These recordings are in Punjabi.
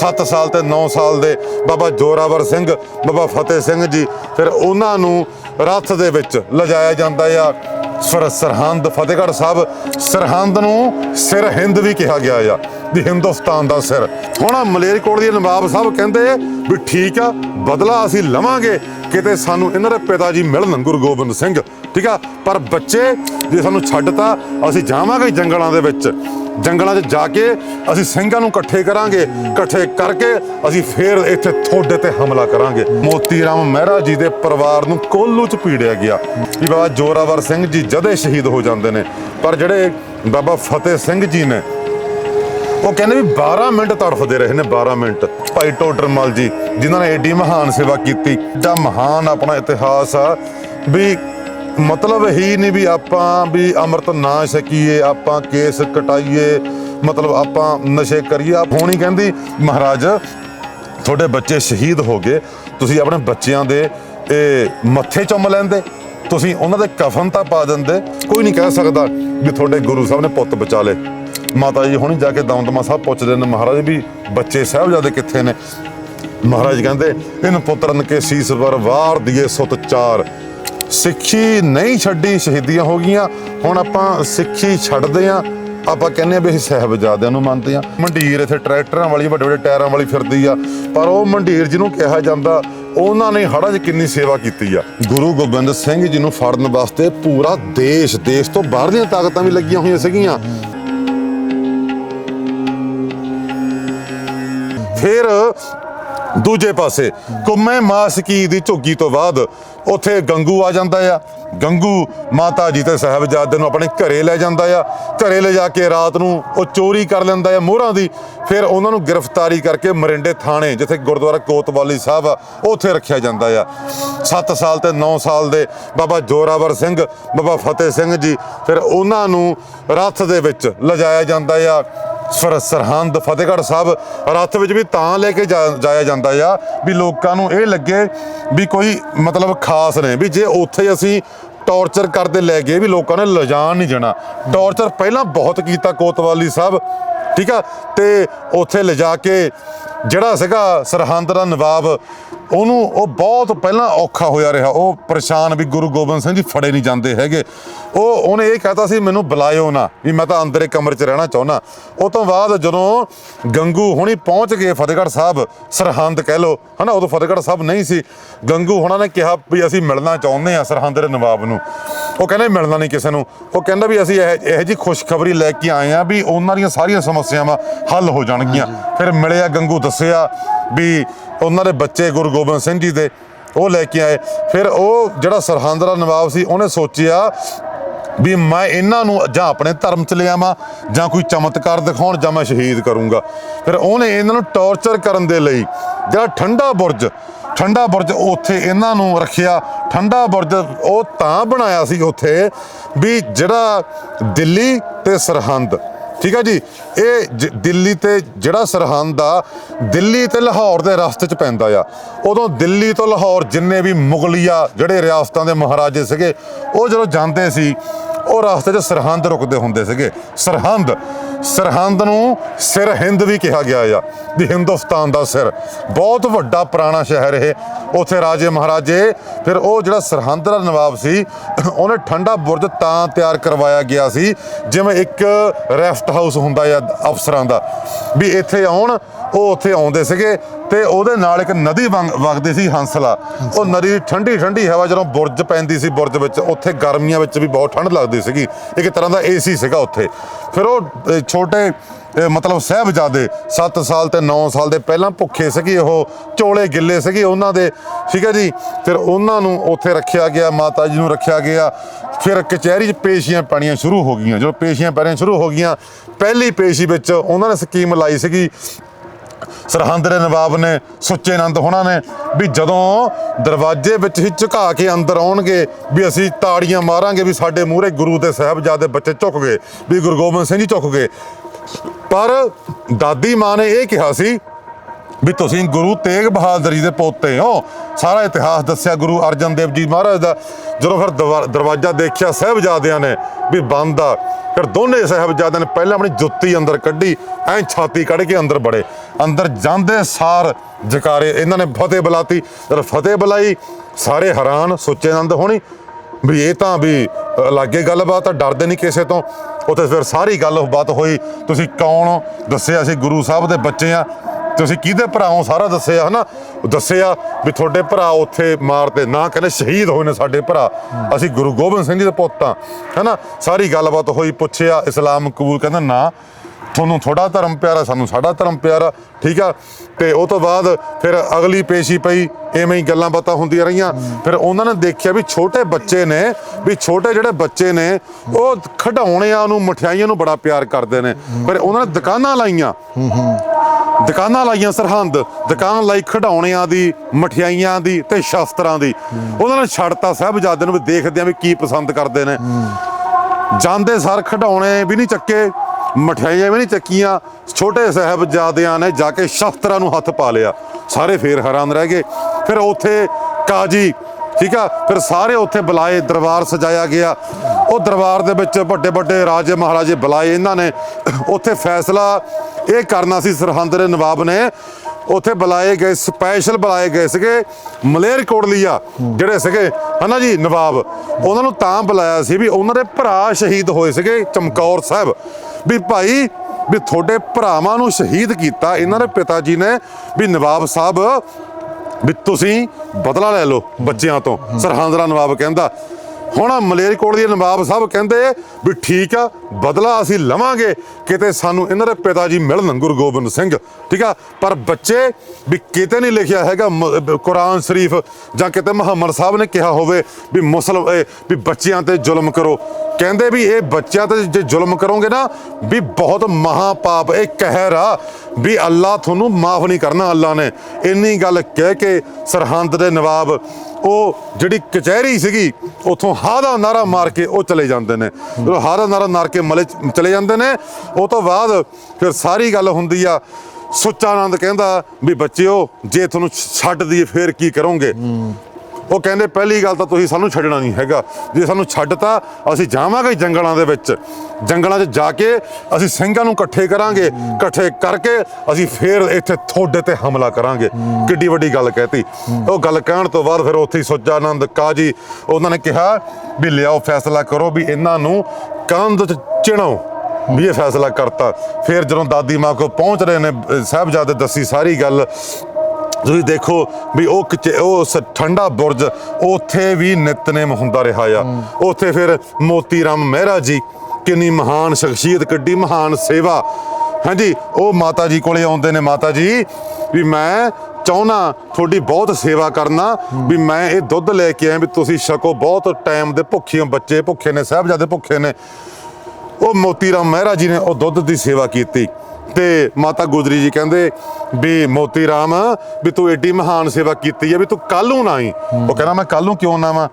7 ਸਾਲ ਤੇ 9 ਸਾਲ ਦੇ ਬਾਬਾ ਜੋਰਾਵਰ ਸਿੰਘ, ਬਾਬਾ ਫਤਿਹ ਸਿੰਘ ਜੀ, ਫਿਰ ਉਹਨਾਂ ਨੂੰ ਰੱਥ ਦੇ ਵਿੱਚ ਲਿਜਾਇਆ ਜਾਂਦਾ ਆ। ਫਿਰ ਸਰਹੰਦ, ਫਤਿਹਗੜ੍ਹ ਸਾਹਿਬ, ਸਰਹੰਦ ਨੂੰ ਸਿਰ ਹਿੰਦ ਵੀ ਕਿਹਾ ਗਿਆ ਆ, ਵੀ ਹਿੰਦੁਸਤਾਨ ਦਾ ਸਿਰ। ਹੁਣ ਮਲੇਰਕੋਟ ਦੇ ਨਵਾਬ ਸਾਹਿਬ ਕਹਿੰਦੇ ਵੀ ਠੀਕ ਆ, ਬਦਲਾ ਅਸੀਂ ਲਵਾਂਗੇ, ਕਿਤੇ ਸਾਨੂੰ ਇਹਨਾਂ ਦੇ ਪਿਤਾ ਜੀ ਮਿਲਣ, ਗੁਰੂ ਗੋਬਿੰਦ ਸਿੰਘ। ਠੀਕ ਆ? ਪਰ ਬੱਚੇ, ਜੇ ਸਾਨੂੰ ਛੱਡਤਾ ਅਸੀਂ ਜਾਵਾਂਗੇ ਜੰਗਲਾਂ ਦੇ ਵਿੱਚ। ਜੰਗਲਾਂ 'ਚ ਜਾ ਕੇ ਅਸੀਂ ਸਿੰਘਾਂ ਨੂੰ ਇਕੱਠੇ ਕਰਾਂਗੇ, ਇਕੱਠੇ ਕਰਕੇ ਅਸੀਂ ਫੇਰ ਇੱਥੇ ਤੁਹਾਡੇ ਤੇ ਹਮਲਾ ਕਰਾਂਗੇ। ਮੋਤੀ ਰਾਮ ਮਹਿਰਾ ਜੀ ਦੇ ਪਰਿਵਾਰ ਨੂੰ ਕੋਲੂ 'ਚ ਪੀੜਿਆ ਗਿਆ। ਵੀ ਬਾਬਾ ਜੋਰਾਵਰ ਸਿੰਘ ਜੀ ਜਦੇ ਸ਼ਹੀਦ ਹੋ ਜਾਂਦੇ ਨੇ। ਪਰ ਜਿਹੜੇ ਬਾਬਾ ਫਤਿਹ ਸਿੰਘ ਜੀ ਨੇ, ਉਹ ਕਹਿੰਦੇ ਵੀ 12 ਮਿੰਟ ਤੜਫਦੇ ਰਹੇ ਨੇ 12 ਮਿੰਟ। ਭਾਈ ਟੋਡਰਮਲ ਜੀ, ਜਿਨ੍ਹਾਂ ਨੇ ਏਡੀ ਮਹਾਨ ਸੇਵਾ ਕੀਤੀ। ਦਾ ਮਹਾਨ ਆਪਣਾ ਇਤਿਹਾਸ ਆ ਵੀ ਮਤਲਬ ਹੀ ਨਹੀਂ ਵੀ ਆਪਾਂ ਵੀ ਅੰਮ੍ਰਿਤ ਨਾ ਛਕੀਏ, ਆਪਾਂ ਕੇਸ ਕਟਾਈਏ, ਮਤਲਬ ਆਪਾਂ ਨਸ਼ੇ ਕਰੀਏ। ਆਪ ਹੋਣੀ ਕਹਿੰਦੀ, ਮਹਾਰਾਜ, ਤੁਹਾਡੇ ਬੱਚੇ ਸ਼ਹੀਦ ਹੋ ਗਏ, ਤੁਸੀਂ ਆਪਣੇ ਬੱਚਿਆਂ ਦੇ ਇਹ ਮੱਥੇ ਚੁੰਮ ਲੈਂਦੇ, ਤੁਸੀਂ ਉਹਨਾਂ ਦੇ ਕਫਨ ਤਾਂ ਪਾ ਦਿੰਦੇ। ਕੋਈ ਨਹੀਂ ਕਹਿ ਸਕਦਾ ਵੀ ਤੁਹਾਡੇ ਗੁਰੂ ਸਾਹਿਬ ਨੇ ਪੁੱਤ ਬਚਾ ਲਏ। ਮਾਤਾ ਜੀ ਹੁਣੀ ਜਾ ਕੇ ਦਮਦਮਾ ਸਾਹਿਬ ਪੁੱਛਦੇ ਨੇ, ਮਹਾਰਾਜ ਵੀ ਬੱਚੇ ਸਾਹਿਬਜ਼ਾਦੇ ਕਿੱਥੇ ਨੇ? ਮਹਾਰਾਜ ਕਹਿੰਦੇ ਇਨ ਪੁੱਤਰਨ ਕੇ ਸੀਸ ਪਰ ਵਾਰ ਦੀਏ ਸੁਤ ਚਾਰ ਸਿੱਖੀ ਨਹੀਂ ਛੱਡੀ, ਸ਼ਹੀਦੀਆਂ ਹੋ ਗਈਆਂ। ਹੁਣ ਆਪਾਂ ਸਿੱਖੀ ਛੱਡਦੇ ਆ। ਆਪਾਂ ਕਹਿੰਦੇ ਆ ਵੀ ਅਸੀਂ ਸਾਹਿਬਜ਼ਾਦਿਆਂ ਨੂੰ ਮੰਨਦੇ ਆ। ਮੰਡੀਰ ਇੱਥੇ ਟਰੈਕਟਰਾਂ ਵਾਲੀ, ਵੱਡੇ ਵੱਡੇ ਟਾਇਰਾਂ ਵਾਲੀ ਫਿਰਦੀ ਆ। ਪਰ ਉਹ ਮੰਡੀਰ ਜਿਹਨੂੰ ਕਿਹਾ ਜਾਂਦਾ, ਉਹਨਾਂ ਨੇ ਹੜ੍ਹਾਂ 'ਚ ਕਿੰਨੀ ਸੇਵਾ ਕੀਤੀ ਆ। ਗੁਰੂ ਗੋਬਿੰਦ ਸਿੰਘ ਜੀ ਨੂੰ ਫੜਨ ਵਾਸਤੇ ਪੂਰਾ ਦੇਸ਼ ਦੇਸ਼ ਤੋਂ ਬਾਹਰਲੀਆਂ ਤਾਕਤਾਂ ਵੀ ਲੱਗੀਆਂ ਹੋਈਆਂ ਸੀਗੀਆਂ। ਫਿਰ ਦੂਜੇ ਪਾਸੇ, ਕੁੰਮੇ ਮਾਸਕੀ ਦੀ ਝੁੱਗੀ ਤੋਂ ਬਾਅਦ ਉੱਥੇ ਗੰਗੂ ਆ ਜਾਂਦਾ ਆ। ਗੰਗੂ ਮਾਤਾ ਜੀ ਤੇ ਸਾਹਿਬਜ਼ਾਦੇ ਨੂੰ ਆਪਣੇ ਘਰੇ ਲੈ ਜਾਂਦਾ ਆ। ਘਰੇ ਲੈ ਜਾ ਕੇ ਰਾਤ ਨੂੰ ਉਹ ਚੋਰੀ ਕਰ ਲੈਂਦਾ ਆ ਮੋਹਰਾਂ ਦੀ। ਫਿਰ ਉਹਨਾਂ ਨੂੰ ਗ੍ਰਿਫਤਾਰੀ ਕਰਕੇ ਮਰਿੰਡੇ ਥਾਣੇ, ਜਿੱਥੇ ਗੁਰਦੁਆਰਾ ਕੋਤਵਾਲੀ ਸਾਹਿਬ ਆ, ਉੱਥੇ ਰੱਖਿਆ ਜਾਂਦਾ ਆ। 7 ਸਾਲ ਤੇ 9 ਸਾਲ ਦੇ ਬਾਬਾ ਜੋਰਾਵਰ ਸਿੰਘ, ਬਾਬਾ ਫਤਿਹ ਸਿੰਘ ਜੀ, ਫਿਰ ਉਹਨਾਂ ਨੂੰ ਰੱਥ ਦੇ ਵਿੱਚ ਲਿਜਾਇਆ ਜਾਂਦਾ ਆ। ਫਿਰ ਸਰਹੰਦ, ਫਤਿਹਗੜ੍ਹ ਸਾਹਿਬ, ਰੱਥ ਵਿੱਚ ਵੀ ਤਾਂ ਲੈ ਕੇ ਜਾ- ਜਾਇਆ ਜਾਂਦਾ ਆ ਵੀ ਲੋਕਾਂ ਨੂੰ ਇਹ ਲੱਗੇ ਵੀ ਕੋਈ ਮਤਲਬ ਖਾਸ ਨੇ ਵੀ ਜੇ ਉੱਥੇ ਅਸੀਂ ਟੌਰਚਰ ਕਰਦੇ ਲੈ ਗਏ ਵੀ ਲੋਕਾਂ ਨੇ ਲਿਜਾਣ ਨਹੀਂ ਜਾਣਾ ਟੌਰਚਰ ਪਹਿਲਾਂ ਬਹੁਤ ਕੀਤਾ ਕੋਤਵਾਲੀ ਸਾਹਿਬ, ਠੀਕ ਆ? ਤੇ ਉੱਥੇ ਲਿਜਾ ਕੇ ਜਿਹੜਾ ਸੀਗਾ ਸਰਹੰਦ ਦਾ ਨਵਾਬ ਉਹਨੂੰ ਉਹ ਬਹੁਤ ਪਹਿਲਾਂ ਔਖਾ ਹੋਇਆ ਰਿਹਾ। ਉਹ ਪਰੇਸ਼ਾਨ ਵੀ ਗੁਰੂ ਗੋਬਿੰਦ ਸਿੰਘ ਜੀ ਫੜੇ ਨਹੀਂ ਜਾਂਦੇ ਹੈਗੇ। ਉਹ ਉਹਨੇ ਇਹ ਕਹਤਾ ਸੀ ਮੈਨੂੰ ਬੁਲਾਇਓ ਨਾ ਵੀ ਮੈਂ ਤਾਂ ਅੰਦਰ ਕਮਰੇ 'ਚ ਰਹਿਣਾ ਚਾਹੁੰਦਾ। ਉਹ ਤੋਂ ਬਾਅਦ ਜਦੋਂ ਗੰਗੂ ਹੁਣੀ ਪਹੁੰਚ ਗਏ ਫਤਿਹਗੜ੍ਹ ਸਾਹਿਬ ਸਰਹੰਦ ਕਹਿ ਲੋ ਹਨਾ ਉਦੋਂ ਫਤਿਹਗੜ੍ਹ ਸਾਹਿਬ ਨਹੀਂ ਸੀ। ਗੰਗੂ ਹੁਣਾਂ ਨੇ ਕਿਹਾ ਵੀ ਅਸੀਂ ਮਿਲਣਾ ਚਾਹੁੰਦੇ ਆ ਸਰਹੰਦ ਦੇ ਨਵਾਬ ਨੂੰ। ਉਹ ਕਹਿੰਦੇ ਮਿਲਣਾ ਨਹੀਂ ਕਿਸੇ ਨੂੰ। ਉਹ ਕਹਿੰਦਾ ਵੀ ਅਸੀਂ ਇਹ ਇਹੋ ਜੀ ਖੁਸ਼ਖਬਰੀ ਲੈ ਕੇ ਆਏ ਆ ਵੀ ਉਹਨਾਂ ਦੀਆਂ ਸਾਰੀਆਂ ਸਮੱਸਿਆਵਾਂ ਹੱਲ ਹੋ ਜਾਣਗੀਆਂ। ਫਿਰ ਮਿਲਿਆ ਗੰਗੂ ਦੱਸਿਆ ਵੀ ਉਹਨਾਂ ਦੇ ਬੱਚੇ ਗੁਰੂ ਗੋਬਿੰਦ ਸਿੰਘ ਜੀ ਦੇ, ਉਹ ਲੈ ਕੇ ਆਏ। ਫਿਰ ਉਹ ਜਿਹੜਾ ਸਰਹੰਦ ਦਾ ਨਵਾਬ ਸੀ, ਉਹਨੇ ਸੋਚਿਆ ਵੀ ਮੈਂ ਇਹਨਾਂ ਨੂੰ ਜਾਂ ਆਪਣੇ ਧਰਮ ਚ ਲਿਆਵਾਂ, ਜਾਂ ਕੋਈ ਚਮਤਕਾਰ ਦਿਖਾਉਣ, ਜਾਂ ਮੈਂ ਸ਼ਹੀਦ ਕਰੂੰਗਾ। ਫਿਰ ਉਹਨੇ ਇਹਨਾਂ ਨੂੰ ਟੌਰਚਰ ਕਰਨ ਦੇ ਲਈ ਜਿਹੜਾ ਠੰਡਾ ਬੁਰਜ ਠੰਡਾ ਬੁਰਜ ਉੱਥੇ ਇਹਨਾਂ ਨੂੰ ਰੱਖਿਆ। ਠੰਡਾ ਬੁਰਜ ਉਹ ਤਾਂ ਬਣਾਇਆ ਸੀ ਉੱਥੇ ਵੀ ਜਿਹੜਾ ਦਿੱਲੀ ਤੇ ਸਰਹੰਦ। ਠੀਕ ਹੈ ਜੀ। ਇਹ ਜ- ਦਿੱਲੀ ਤੇ ਜਿਹੜਾ ਸਰਹੰਦ ਆ, ਦਿੱਲੀ ਤੇ ਲਾਹੌਰ ਦੇ ਰਸਤੇ 'ਚ ਪੈਂਦਾ ਆ। ਉਦੋਂ ਦਿੱਲੀ ਤੋਂ ਲਾਹੌਰ ਜਿੰਨੇ ਵੀ ਮੁਗਲੀਆ ਜਿਹੜੇ ਰਿਆਸਤਾਂ ਦੇ ਮਹਾਰਾਜੇ ਸੀਗੇ, ਉਹ ਜਦੋਂ ਜਾਂਦੇ ਸੀ ਉਹ ਰਸਤੇ 'ਚ ਸਰਹੰਦ ਰੁਕਦੇ ਹੁੰਦੇ ਸੀਗੇ। ਸਰਹੰਦ ਸਰਹੰਦ ਨੂੰ ਸਿਰ ਹਿੰਦ ਵੀ ਕਿਹਾ ਗਿਆ ਆ, ਵੀ ਹਿੰਦੁਸਤਾਨ ਦਾ ਸਿਰ। ਬਹੁਤ ਵੱਡਾ ਪੁਰਾਣਾ ਸ਼ਹਿਰ ਇਹ। ਉੱਥੇ ਰਾਜੇ ਮਹਾਰਾਜੇ, ਫਿਰ ਉਹ ਜਿਹੜਾ ਸਰਹੰਦ ਦਾ ਨਵਾਬ ਸੀ, ਉਹਨੇ ਠੰਡਾ ਬੁਰਜ ਤਾਂ ਤਿਆਰ ਕਰਵਾਇਆ ਗਿਆ ਸੀ, ਜਿਵੇਂ ਇੱਕ ਰੈਸਟ ਹਾਊਸ ਹੁੰਦਾ ਆ ਅਫਸਰਾਂ ਦਾ। ਵੀ ਇੱਥੇ ਆਉਣ, ਉਹ ਉੱਥੇ ਆਉਂਦੇ ਸੀਗੇ ਤੇ ਉਹਦੇ ਨਾਲ ਇੱਕ ਨਦੀ ਵੰਗ- ਵਗਦੀ ਸੀ ਹੰਸਲਾ। ਉਹ ਨਦੀ ਦੀ ਠੰਡੀ ਠੰਡੀ ਹਵਾ ਜਦੋਂ ਬੁਰਜ ਪੈਂਦੀ ਸੀ ਬੁਰਜ ਵਿੱਚ ਉੱਥੇ ਗਰਮੀਆਂ ਵਿੱਚ ਵੀ ਬਹੁਤ ਠੰਡ ਲੱਗਦੀ ਸੀਗੀ। ਇੱਕ ਤਰ੍ਹਾਂ ਦਾ ਏਸੀ ਸੀਗਾ ਉੱਥੇ। ਫਿਰ ਉਹ ਛੋਟੇ ਮਤਲਬ ਸਾਹਿਬਜ਼ਾਦੇ 7 ਸਾਲ ਤੇ 9 ਸਾਲ ਦੇ ਪਹਿਲਾਂ ਭੁੱਖੇ ਸੀਗੇ ਉਹ ਚੋਲੇ ਗਿੱਲੇ ਸੀਗੇ ਉਹਨਾਂ ਦੇ ਠੀਕ ਹੈ ਜੀ? ਫਿਰ ਉਹਨਾਂ ਨੂੰ ਉੱਥੇ ਰੱਖਿਆ ਗਿਆ ਮਾਤਾ ਜੀ ਨੂੰ ਰੱਖਿਆ ਗਿਆ। ਫਿਰ ਕਚਹਿਰੀ 'ਚ ਪੇਸ਼ੀਆਂ ਪੈਣੀਆਂ ਸ਼ੁਰੂ ਹੋ ਗਈਆਂ। ਜਦੋਂ ਪੇਸ਼ੀਆਂ ਪੈਣੀਆਂ ਸ਼ੁਰੂ ਹੋ ਗਈਆਂ ਪਹਿਲੀ ਪੇਸ਼ੀ ਵਿੱਚ ਉਹਨਾਂ ਨੇ ਸਕੀਮ ਲਾਈ ਸੀਗੀ ਸਰਹੰਦ ਦੇ ਨਵਾਬ ਨੇ, ਸੁੱਚੇ ਨੰਦ ਹੋਣਾ ਨੇ, ਵੀ ਜਦੋਂ ਦਰਵਾਜ਼ੇ ਵਿੱਚ ਹੀ ਝੁਕਾ ਕੇ ਅੰਦਰ ਆਉਣਗੇ, ਵੀ ਅਸੀਂ ਤਾੜੀਆਂ ਮਾਰਾਂਗੇ, ਵੀ ਸਾਡੇ ਮੂਹਰੇ ਗੁਰੂ ਦੇ ਸਾਹਿਬਜ਼ਾਦੇ ਬੱਚੇ ਝੁਕ ਗਏ, ਵੀ ਗੁਰੂ ਗੋਬਿੰਦ ਸਿੰਘ ਜੀ ਝੁਕ ਗਏ। ਪਰ ਦਾਦੀ ਮਾਂ ਨੇ ਇਹ ਕਿਹਾ ਸੀ ਵੀ ਤੁਸੀਂ ਗੁਰੂ ਤੇਗ ਬਹਾਦਰ ਜੀ ਦੇ ਪੋਤੇ ਹੋ। ਸਾਰਾ ਇਤਿਹਾਸ ਦੱਸਿਆ ਗੁਰੂ ਅਰਜਨ ਦੇਵ ਜੀ ਮਹਾਰਾਜ ਦਾ। ਜਦੋਂ ਫਿਰ ਦਰਵਾ- ਦਰਵਾਜ਼ਾ ਦੇਖਿਆ, ਸਾਹਿਬਜ਼ਾਦਿਆਂ ਨੇ ਵੀ ਬੰਦ ਆ। ਫਿਰ ਦੋਨੇ ਸਾਹਿਬਜ਼ਾਦਿਆਂ ਨੇ ਪਹਿਲਾਂ ਆਪਣੀ ਜੁੱਤੀ ਅੰਦਰ ਕੱਢੀ, ਐਂ ਛਾਤੀ ਕੱਢ ਕੇ ਅੰਦਰ ਬੜੇ। ਅੰਦਰ ਜਾਂਦੇ ਸਾਰ ਜਕਾਰੇ ਇਹਨਾਂ ਨੇ ਫਤਿਹ ਬੁਲਾਤੀ। ਜਦ ਫਤਿਹ ਬੁਲਾਈ, ਸਾਰੇ ਹੈਰਾਨ, ਸੁੱਚੇ ਆਨੰਦ ਹੋਣੀ। ਵੀ ਇਹ ਤਾਂ ਵੀ ਲਾਗੇ ਗੱਲਬਾਤ ਆ, ਡਰਦੇ ਨਹੀਂ ਕਿਸੇ ਤੋਂ। ਉੱਥੇ ਫਿਰ ਸਾਰੀ ਗੱਲਬਾਤ ਹੋਈ। ਤੁਸੀਂ ਕੌਣ ਦੱਸਿਆ ਅਸੀਂ ਗੁਰੂ ਸਾਹਿਬ ਦੇ ਬੱਚੇ ਆ। ਤੁਸੀਂ ਕਿਹਦੇ ਭਰਾ ਹੋ? ਸਾਰਾ ਦੱਸਿਆ, ਹਨਾ? ਦੱਸਿਆ ਵੀ ਤੁਹਾਡੇ ਭਰਾ ਉੱਥੇ ਮਾਰਦੇ ਨਾ ਕਹਿੰਦੇ ਸ਼ਹੀਦ ਹੋਏ ਨੇ ਸਾਡੇ ਭਰਾ। ਅਸੀਂ ਗੁਰੂ ਗੋਬਿੰਦ ਸਿੰਘ ਜੀ ਦੇ ਪੁੱਤ ਆ ਹਨਾ? ਸਾਰੀ ਗੱਲਬਾਤ ਹੋਈ, ਪੁੱਛਿਆ, ਇਸਲਾਮ ਕਬੂਲ ਕਹਿੰਦਾ, ਨਾ, ਤੁਹਾਨੂੰ ਥੋੜਾ ਧਰਮ ਪਿਆਰਾ ਸਾਨੂੰ ਸਾਡਾ ਧਰਮ ਪਿਆਰਾ ਠੀਕ ਆ? ਤੇ ਉਹ ਤੋਂ ਬਾਅਦ ਫਿਰ ਅਗਲੀ ਪੇਸ਼ੀ ਪਈ, ਐਵੇਂ ਹੀ ਗੱਲਾਂ ਬਾਤਾਂ ਹੁੰਦੀਆਂ ਰਹੀਆਂ। ਫਿਰ ਉਹਨਾਂ ਨੇ ਦੇਖਿਆ ਵੀ ਛੋਟੇ ਬੱਚੇ ਨੇ, ਵੀ ਛੋਟੇ ਜਿਹੜੇ ਬੱਚੇ ਨੇ, ਉਹ ਖਡਾਉਣਿਆਂ ਨੂੰ, ਮਠਿਆਈਆਂ ਨੂੰ ਬੜਾ ਪਿਆਰ ਕਰਦੇ ਨੇ। ਪਰ ਉਹਨਾਂ ਨੇ ਦੁਕਾਨਾਂ ਲਾਈਆਂ। ਦੁਕਾਨਾਂ ਲਾਈਆਂ ਸਰਹੰਦ, ਦੁਕਾਨ ਲਾਈ ਖਡਾਉਣਿਆਂ ਦੀ, ਮਠਿਆਈਆਂ ਦੀ ਤੇ ਸ਼ਸਤਰਾਂ ਦੀ। ਉਹਨਾਂ ਨੇ ਛੱਡਤਾ ਸਾਹਿਬਜ਼ਾਦੇ ਨੂੰ ਵੀ ਦੇਖਦੇ ਆ ਵੀ ਕੀ ਪਸੰਦ ਕਰਦੇ ਨੇ। ਜਾਂਦੇ ਸਰ ਖਡਾਉਣੇ ਵੀ ਨਹੀਂ ਚੱਕੇ, ਮਠਿਆਈਆਂ ਵੀ ਨਹੀਂ ਚੱਕੀਆਂ। ਛੋਟੇ ਸਾਹਿਬਜ਼ਾਦਿਆਂ ਨੇ ਜਾ ਕੇ ਸ਼ਸਤਰਾਂ ਨੂੰ ਹੱਥ ਪਾ ਲਿਆ। ਸਾਰੇ ਫੇਰ ਹੈਰਾਨ ਰਹਿ ਗਏ। ਫਿਰ ਉੱਥੇ ਕਾਜੀ ਠੀਕ ਆ? ਫਿਰ ਸਾਰੇ ਉੱਥੇ ਬੁਲਾਏ, ਦਰਬਾਰ ਸਜਾਇਆ ਗਿਆ। ਉਹ ਦਰਬਾਰ ਦੇ ਵਿੱਚ ਵੱਡੇ ਵੱਡੇ ਰਾਜੇ ਮਹਾਰਾਜੇ ਬੁਲਾਏ ਇਹਨਾਂ ਨੇ। ਉੱਥੇ ਫੈਸਲਾ ਇਹ ਕਰਨਾ ਸੀ, ਸਰਹੰਦ ਦੇ ਨਵਾਬ ਨੇ, ਉੱਥੇ ਬੁਲਾਏ ਗਏ, ਸਪੈਸ਼ਲ ਬੁਲਾਏ ਗਏ ਸੀਗੇ ਮਲੇਰ ਕੋਟਲੀਆ, ਜਿਹੜੇ ਸੀਗੇ, ਹਨਾ ਜੀ, ਨਵਾਬ? ਉਹਨਾਂ ਨੂੰ ਤਾਂ ਬੁਲਾਇਆ ਸੀ ਵੀ ਉਹਨਾਂ ਦੇ ਭਰਾ ਸ਼ਹੀਦ ਹੋਏ ਸੀਗੇ, ਚਮਕੌਰ ਸਾਹਿਬ। ਵੀ ਭਾਈ, ਵੀ ਤੁਹਾਡੇ ਭਰਾਵਾਂ ਨੂੰ ਸ਼ਹੀਦ ਕੀਤਾ, ਇਹਨਾਂ ਦੇ ਪਿਤਾ ਜੀ ਨੇ, ਵੀ ਨਵਾਬ ਸਾਹਿਬ ਵੀ ਤੁਸੀਂ ਬਦਲਾ ਲੈ ਲਓ ਬੱਚਿਆਂ ਤੋਂ। ਸਰਹੰਦ ਦਾ ਨਵਾਬ ਕਹਿੰਦਾ ਹੁਣ ਮਲੇਰਕੋਟ ਦੇ ਨਵਾਬ ਸਾਹਿਬ ਕਹਿੰਦੇ ਵੀ ਠੀਕ ਆ, ਬਦਲਾ ਅਸੀਂ ਲਵਾਂਗੇ, ਕਿਤੇ ਸਾਨੂੰ ਇਹਨਾਂ ਦੇ ਪਿਤਾ ਜੀ ਮਿਲਣ ਗੁਰੂ ਗੋਬਿੰਦ ਸਿੰਘ, ਠੀਕ ਆ? ਪਰ ਬੱਚੇ ਵੀ ਕਿਤੇ ਨਹੀਂ ਲਿਖਿਆ ਹੈਗਾ ਮ- ਕੁਰਾਨ ਸ਼ਰੀਫ ਜਾਂ ਕਿਤੇ ਮੁਹੰਮਦ ਸਾਹਿਬ ਨੇ ਕਿਹਾ ਹੋਵੇ ਵੀ ਮੁਸਲਮ ਵੀ ਬੱਚਿਆਂ ਤੇ ਜ਼ੁਲਮ ਕਰੋ। ਕਹਿੰਦੇ ਵੀ ਇਹ ਬੱਚਿਆਂ ਤੇ ਜੇ ਜ਼ੁਲਮ ਕਰੋਗੇ ਨਾ, ਵੀ ਬਹੁਤ ਮਹਾ ਪਾਪ ਇਹ ਕਹਿਰ ਆ ਵੀ ਅੱਲਾ ਤੁਹਾਨੂੰ ਮਾਫ ਨਹੀਂ ਕਰਨਾ, ਅੱਲਾ ਨੇ। ਇੰਨੀ ਗੱਲ ਕਹਿ ਕੇ ਸਰਹੰਦ ਦੇ ਨਵਾਬ ਉਹ ਜਿਹੜੀ ਕਚਹਿਰੀ ਸੀਗੀ, ਉਥੋਂ ਹਾ ਦਾ ਨਾਰਾ ਮਾਰ ਕੇ ਉਹ ਚਲੇ ਜਾਂਦੇ ਨੇ। ਜਦੋਂ ਹਾਂ ਦਾ ਨਾਰਾ ਮਾਰ ਕੇ ਮਲੇ ਚਲੇ ਜਾਂਦੇ ਨੇ, ਉਹ ਤੋਂ ਬਾਅਦ ਫਿਰ ਸਾਰੀ ਗੱਲ ਹੁੰਦੀ ਆ। ਸੁੱਚਾ ਆਨੰਦ ਕਹਿੰਦਾ ਵੀ ਬੱਚਿਓ, ਜੇ ਤੁਹਾਨੂੰ ਛੱਡ ਦਈਏ, ਫੇਰ ਕੀ ਕਰੋਗੇ? ਉਹ ਕਹਿੰਦੇ ਪਹਿਲੀ ਗੱਲ ਤਾਂ ਤੁਸੀਂ ਸਾਨੂੰ ਛੱਡਣਾ ਨਹੀਂ ਹੈਗਾ। ਜੇ ਸਾਨੂੰ ਛੱਡਤਾ, ਅਸੀਂ ਜਾਵਾਂਗੇ ਜੰਗਲਾਂ ਦੇ ਵਿੱਚ। ਜੰਗਲਾਂ 'ਚ ਜਾ ਕੇ ਅਸੀਂ ਸਿੰਘਾਂ ਨੂੰ ਇਕੱਠੇ ਕਰਾਂਗੇ, ਇਕੱਠੇ ਕਰਕੇ ਅਸੀਂ ਫੇਰ ਇੱਥੇ ਤੁਹਾਡੇ ਤੇ ਹਮਲਾ ਕਰਾਂਗੇ। ਕਿੱਡੀ ਵੱਡੀ ਗੱਲ ਕਹਿਤੀ। ਉਹ ਗੱਲ ਕਹਿਣ ਤੋਂ ਬਾਅਦ ਫਿਰ ਉੱਥੇ ਹੀ ਸੁੱਚਾਨੰਦ ਕਾਜੀ ਉਹਨਾਂ ਨੇ ਕਿਹਾ ਵੀ ਲਿਆਓ, ਫੈਸਲਾ ਕਰੋ ਵੀ ਇਹਨਾਂ ਨੂੰ ਕੰਧ 'ਚ ਚਿਣੋ ਵੀ ਇਹ ਫੈਸਲਾ ਕਰਤਾ। ਫਿਰ ਜਦੋਂ ਦਾਦੀ ਮਾਂ ਕੋ ਪਹੁੰਚ ਰਹੇ ਨੇ, ਅਹ ਸਾਹਿਬਜ਼ਾਦੇ ਦੱਸੀ ਸਾਰੀ ਗੱਲ ਤੁਸੀਂ ਦੇਖੋ ਵੀ ਉਹ ਕਚੇ- ਉਹ ਸ- ਠੰਡਾ ਬੁਰਜ, ਉੱਥੇ ਵੀ ਨਿਤਨੇਮ ਹੁੰਦਾ ਰਿਹਾ ਆ। ਉੱਥੇ ਫਿਰ ਮੋਤੀ ਰਾਮ ਮਹਿਰਾ ਜੀ, ਕਿੰਨੀ ਮਹਾਨ ਸ਼ਖਸੀਅਤ, ਕਿੱਡੀ ਮਹਾਨ ਸੇਵਾ। ਹਾਂਜੀ, ਉਹ ਮਾਤਾ ਜੀ ਕੋਲੇ ਆਉਂਦੇ ਨੇ ਮਾਤਾ ਜੀ, ਵੀ ਮੈਂ ਚਾਹੁੰਨਾ ਤੁਹਾਡੀ ਬਹੁਤ ਸੇਵਾ ਕਰਨਾ, ਵੀ ਮੈਂ ਇਹ ਦੁੱਧ ਲੈ ਕੇ ਆਇਆ ਵੀ ਤੁਸੀਂ ਛਕੋ, ਬਹੁਤ ਟਾਈਮ ਦੇ ਭੁੱਖੇ ਹੋ ਬੱਚੇ, ਭੁੱਖੇ ਨੇ, ਸਾਹਿਬਜ਼ਾਦੇ ਭੁੱਖੇ ਨੇ। ਉਹ ਮੋਤੀ ਰਾਮ ਮਹਿਰਾ ਜੀ ਨੇ ਉਹ ਦੁੱਧ ਦੀ ਸੇਵਾ ਕੀਤੀ। ਤੇ ਮਾਤਾ ਗੁਜਰੀ ਜੀ ਕਹਿੰਦੇ ਵੀ ਮੋਤੀ ਰਾਮ, ਵੀ ਤੂੰ ਏਡੀ ਮਹਾਨ ਸੇਵਾ ਕੀਤੀ ਹੈ ਵੀ ਤੂੰ ਕੱਲ ਨੂੰ ਨਾ ਆਈ। ਉਹ ਕਹਿੰਦਾ, ਮੈਂ ਕੱਲ ਨੂੰ ਕਿਉਂ ਨਾ ਆਵਾਂ?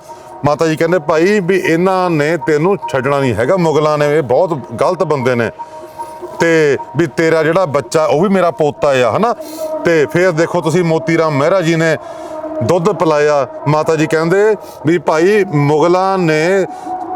ਮਾਤਾ ਜੀ ਕਹਿੰਦੇ, ਭਾਈ ਵੀ ਇਹਨਾਂ ਨੇ ਤੈਨੂੰ ਛੱਡਣਾ ਨਹੀਂ ਹੈਗਾ, ਮੁਗਲਾਂ ਨੇ ਇਹ ਬਹੁਤ ਗਲਤ ਬੰਦੇ ਨੇ। ਤੇ ਵੀ ਤੇਰਾ ਜਿਹੜਾ ਬੱਚਾ, ਉਹ ਵੀ ਮੇਰਾ ਪੋਤਾ ਆ, ਹਨਾ? ਤੇ ਫਿਰ ਦੇਖੋ ਤੁਸੀਂ, ਮੋਤੀ ਰਾਮ ਮਹਿਰਾ ਜੀ ਨੇ ਦੁੱਧ ਪਿਲਾਇਆ। ਮਾਤਾ ਜੀ ਕਹਿੰਦੇ ਵੀ ਭਾਈ, ਮੁਗਲਾਂ ਨੇ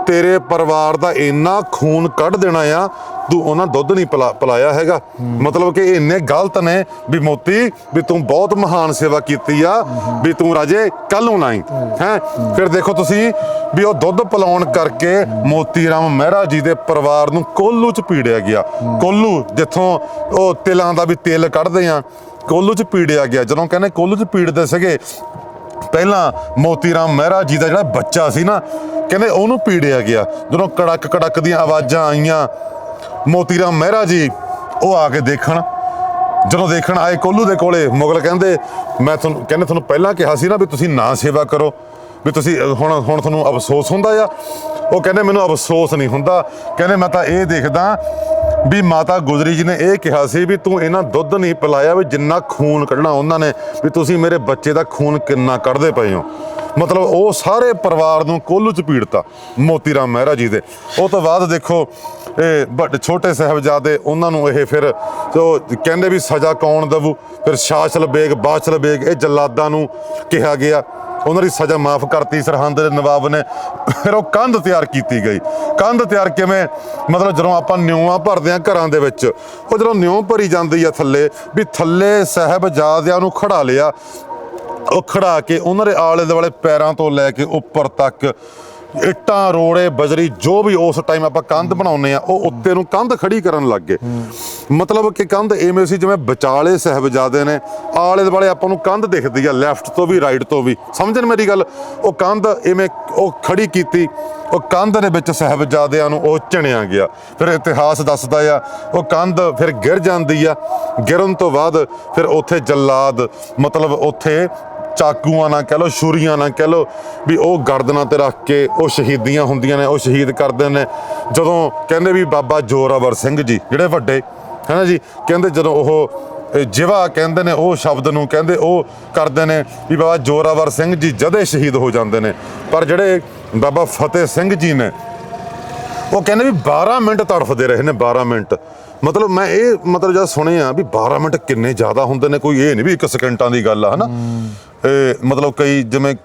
ਤੇਰੇ ਪਰਿਵਾਰ ਦਾ ਇੰਨਾ ਖੂਨ ਕੱਢ ਦੇਣਾ ਆ, ਤੂੰ ਉਹਨਾਂ ਦੁੱਧ ਨਹੀਂ ਪਿਲਾ- ਪਿਲਾਇਆ ਹੈਗਾ। ਮਤਲਬ ਕਿ ਇੰਨੇ ਗਲਤ ਨੇ ਵੀ ਮੋਤੀ, ਵੀ ਤੂੰ ਬਹੁਤ ਮਹਾਨ ਸੇਵਾ ਕੀਤੀ ਆ, ਵੀ ਤੂੰ ਰਾਜੇ ਕੱਲ ਨੂੰ ਨਾਈ ਹੈ? ਫਿਰ ਦੇਖੋ ਤੁਸੀਂ ਵੀ ਉਹ ਦੁੱਧ ਪਿਲਾਉਣ ਕਰਕੇ ਮੋਤੀ ਰਾਮ ਮਹਿਰਾ ਜੀ ਦੇ ਪਰਿਵਾਰ ਨੂੰ ਕੋਲੂ ਚ ਪੀੜਿਆ ਗਿਆ। ਕੋਲੂ ਜਿੱਥੋਂ ਉਹ ਤਿਲਾਂ ਦਾ ਵੀ ਤੇਲ ਕੱਢਦੇ ਆ, ਕੋਲੂ ਚ ਪੀੜਿਆ ਗਿਆ। ਜਦੋਂ ਕਹਿੰਦੇ ਕੋਲੂ ਚ ਪੀੜਦੇ ਸੀਗੇ ਪਹਿਲਾਂ ਮੋਤੀ ਰਾਮ ਮਹਿਰਾ ਜੀ ਦਾ ਜਿਹੜਾ ਬੱਚਾ ਸੀ ਨਾ, ਕਹਿੰਦੇ ਉਹਨੂੰ ਪੀੜਿਆ ਗਿਆ। ਜਦੋਂ ਕੜਕ ਕੜਕ ਦੀਆਂ ਆਵਾਜ਼ਾਂ ਆਈਆਂ ਮੋਤੀ ਰਾਮ ਮਹਿਰਾ ਜੀ, ਉਹ ਆ ਕੇ ਦੇਖਣ। ਜਦੋਂ ਦੇਖਣ ਆਏ, ਕੋਲੂ ਦੇ ਕੋਲੇ, ਮੁਗਲ ਕਹਿੰਦੇ, ਮੈਂ ਤੁਹਾਨੂੰ, ਕਹਿੰਦੇ ਤੁਹਾਨੂੰ ਪਹਿਲਾਂ ਕਿਹਾ ਸੀ ਨਾ ਵੀ ਤੁਸੀਂ ਨਾ ਸੇਵਾ ਕਰੋ, ਵੀ ਤੁਸੀਂ ਹੁਣ ਹੁਣ ਤੁਹਾਨੂੰ ਅਫਸੋਸ ਹੁੰਦਾ ਆ। ਉਹ ਕਹਿੰਦੇ, ਮੈਨੂੰ ਅਫਸੋਸ ਨਹੀਂ ਹੁੰਦਾ। ਕਹਿੰਦੇ, ਮੈਂ ਤਾਂ ਇਹ ਦੇਖਦਾ ਵੀ ਮਾਤਾ ਗੁਜਰੀ ਜੀ ਨੇ ਇਹ ਕਿਹਾ ਸੀ ਵੀ ਤੂੰ ਇਹਨਾਂ ਦੁੱਧ ਨਹੀਂ ਪਿਲਾਇਆ ਵੀ ਜਿੰਨਾ ਖੂਨ ਕੱਢਣਾ ਉਹਨਾਂ ਨੇ, ਵੀ ਤੁਸੀਂ ਮੇਰੇ ਬੱਚੇ ਦਾ ਖੂਨ ਕਿੰਨਾ ਕੱਢਦੇ ਪਏ ਹੋ। ਮਤਲਬ ਉਹ ਸਾਰੇ ਪਰਿਵਾਰ ਨੂੰ ਕੋਲੂ ਚ ਪੀੜਤਾ ਮੋਤੀ ਰਾਮ ਮਹਿਰਾ ਜੀ ਦੇ। ਉਹ ਤੋਂ ਬਾਅਦ ਦੇਖੋ, ਇਹ ਵੱਡੇ ਛੋਟੇ ਸਾਹਿਬਜ਼ਾਦੇ ਉਹਨਾਂ ਨੂੰ ਇਹ ਫਿਰ ਜੋ ਕਹਿੰਦੇ ਵੀ ਸਜ਼ਾ ਕੌਣ ਦਵੂ ਫਿਰ ਸ਼ਾਸਲ ਬੇਗ ਬਾਸ਼ਲ ਬੇਗ ਇਹ ਜਲਾਦਾਂ ਨੂੰ ਕਿਹਾ ਗਿਆ। ਉਹਨਾਂ ਦੀ ਸਜ਼ਾ ਮਾਫ ਕਰਤੀ। ਸਰਹੰਦ ਦੇ ਨਵਾਬ ਨੇ ਫਿਰ ਉਹ ਕੰਧ ਤਿਆਰ ਕੀਤੀ ਗਈ। ਕੰਧ ਤਿਆਰ ਕਿਵੇਂ? ਮਤਲਬ ਜਦੋਂ ਆਪਾਂ ਨਿਉਆਂ ਭਰਦੇ ਆ ਘਰਾਂ ਦੇ ਵਿੱਚ, ਉਹ ਜਦੋਂ ਨਿਉਂ ਭਰੀ ਜਾਂਦੀ ਆ ਥੱਲੇ, ਵੀ ਥੱਲੇ ਸਾਹਿਬਜ਼ਾਦਿਆਂ ਨੂੰ ਖੜਾ ਲਿਆ, ਉਹ ਖੜਾ ਕੇ ਉਹਨਾਂ ਦੇ ਆਲੇ ਦੁਆਲੇ ਪੈਰਾਂ ਤੋਂ ਲੈ ਕੇ ਉੱਪਰ ਤੱਕ ਇੱਟਾਂ, ਰੋੜੇ, ਬਜਰੀ, ਜੋ ਵੀ ਉਸ ਟਾਈਮ ਆਪਾਂ ਕੰਧ ਬਣਾਉਨੇ ਆ ਉਹ ਉੱਤੇ ਨੂੰ ਕੰਧ ਖੜੀ ਕਰਨ ਲੱਗ ਗਏ। ਮਤਲਬ ਕਿ ਕੰਧ ਐਵੇਂ ਸੀ ਜਿਵੇਂ ਵਿਚਾਲੇ ਸਾਹਿਬਜ਼ਾਦੇ ਨੇ। ਆਲੇ ਦੁਆਲੇ ਆਪਾਂ ਨੂੰ ਕੰਧ ਦਿਖਦੀ ਆ ਲੈਫਟ ਤੋਂ ਵੀ ਰਾਈਟ ਤੋਂ ਵੀ। ਸਮਝਣ ਮੇਰੀ ਗੱਲ? ਉਹ ਕੰਧ ਐਵੇਂ ਉਹ ਖੜੀ ਕੀਤੀ, ਉਹ ਕੰਧ ਦੇ ਵਿੱਚ ਸਾਹਿਬਜ਼ਾਦਿਆਂ ਨੂੰ ਉਹ ਚਿਣਿਆ ਗਿਆ। ਫਿਰ ਇਤਿਹਾਸ ਦੱਸਦਾ ਆ, ਉਹ ਕੰਧ ਫਿਰ ਗਿਰ ਜਾਂਦੀ ਆ। ਗਿਰਨ ਤੋਂ ਬਾਅਦ ਫਿਰ ਉੱਥੇ ਜੱਲਾਦ, ਮਤਲਬ ਉੱਥੇ ਚਾਕੂਆਂ ਨਾਲ ਕਹਿ ਲੋ ਛੁਰੀਆਂ ਨਾਲ ਕਹਿ ਲੋ ਵੀ ਉਹ ਗਰਦਨਾਂ ਤੇ ਰੱਖ ਕੇ ਉਹ ਸ਼ਹੀਦੀਆਂ ਹੁੰਦੀਆਂ ਨੇ, ਉਹ ਸ਼ਹੀਦ ਕਰਦੇ ਨੇ। ਜਦੋਂ ਕਹਿੰਦੇ ਵੀ ਬਾਬਾ ਜੋਰਾਵਰ ਸਿੰਘ ਜੀ, ਜਿਹੜੇ ਵੱਡੇ ਹੈਨਾ ਜੀ? ਕਹਿੰਦੇ ਜਦੋਂ ਉਹ ਜਿਵਾ ਕਹਿੰਦੇ ਨੇ ਉਹ ਸ਼ਬਦ ਨੂੰ ਕਹਿੰਦੇ ਉਹ ਕਰਦੇ ਨੇ ਵੀ ਬਾਬਾ ਜੋਰਾਵਰ ਸਿੰਘ ਜੀ ਜਦੇ ਸ਼ਹੀਦ ਹੋ ਜਾਂਦੇ ਨੇ। ਪਰ ਜਿਹੜੇ ਬਾਬਾ ਫਤਿਹ ਸਿੰਘ ਜੀ ਨੇ ਉਹ ਕਹਿੰਦੇ ਵੀ 12 ਮਿੰਟ ਤੜਫਦੇ ਰਹੇ ਨੇ 12 ਮਿੰਟ। ਮਤਲਬ ਮੈਂ ਇਹ ਮਤਲਬ ਜਦ ਸੁਣਿਆ ਵੀ 12 ਮਿੰਟ ਕਿੰਨੇ ਜ਼ਿਆਦਾ ਹੁੰਦੇ ਨੇ ਕੋਈ ਇਹ ਨਹੀਂ ਵੀ ਇੱਕ ਸਕਿੰਟਾਂ ਦੀ ਗੱਲ ਆ ਹਨਾ? ਇਹ ਮਤਲਬ ਕਈ ਜਿਵੇਂ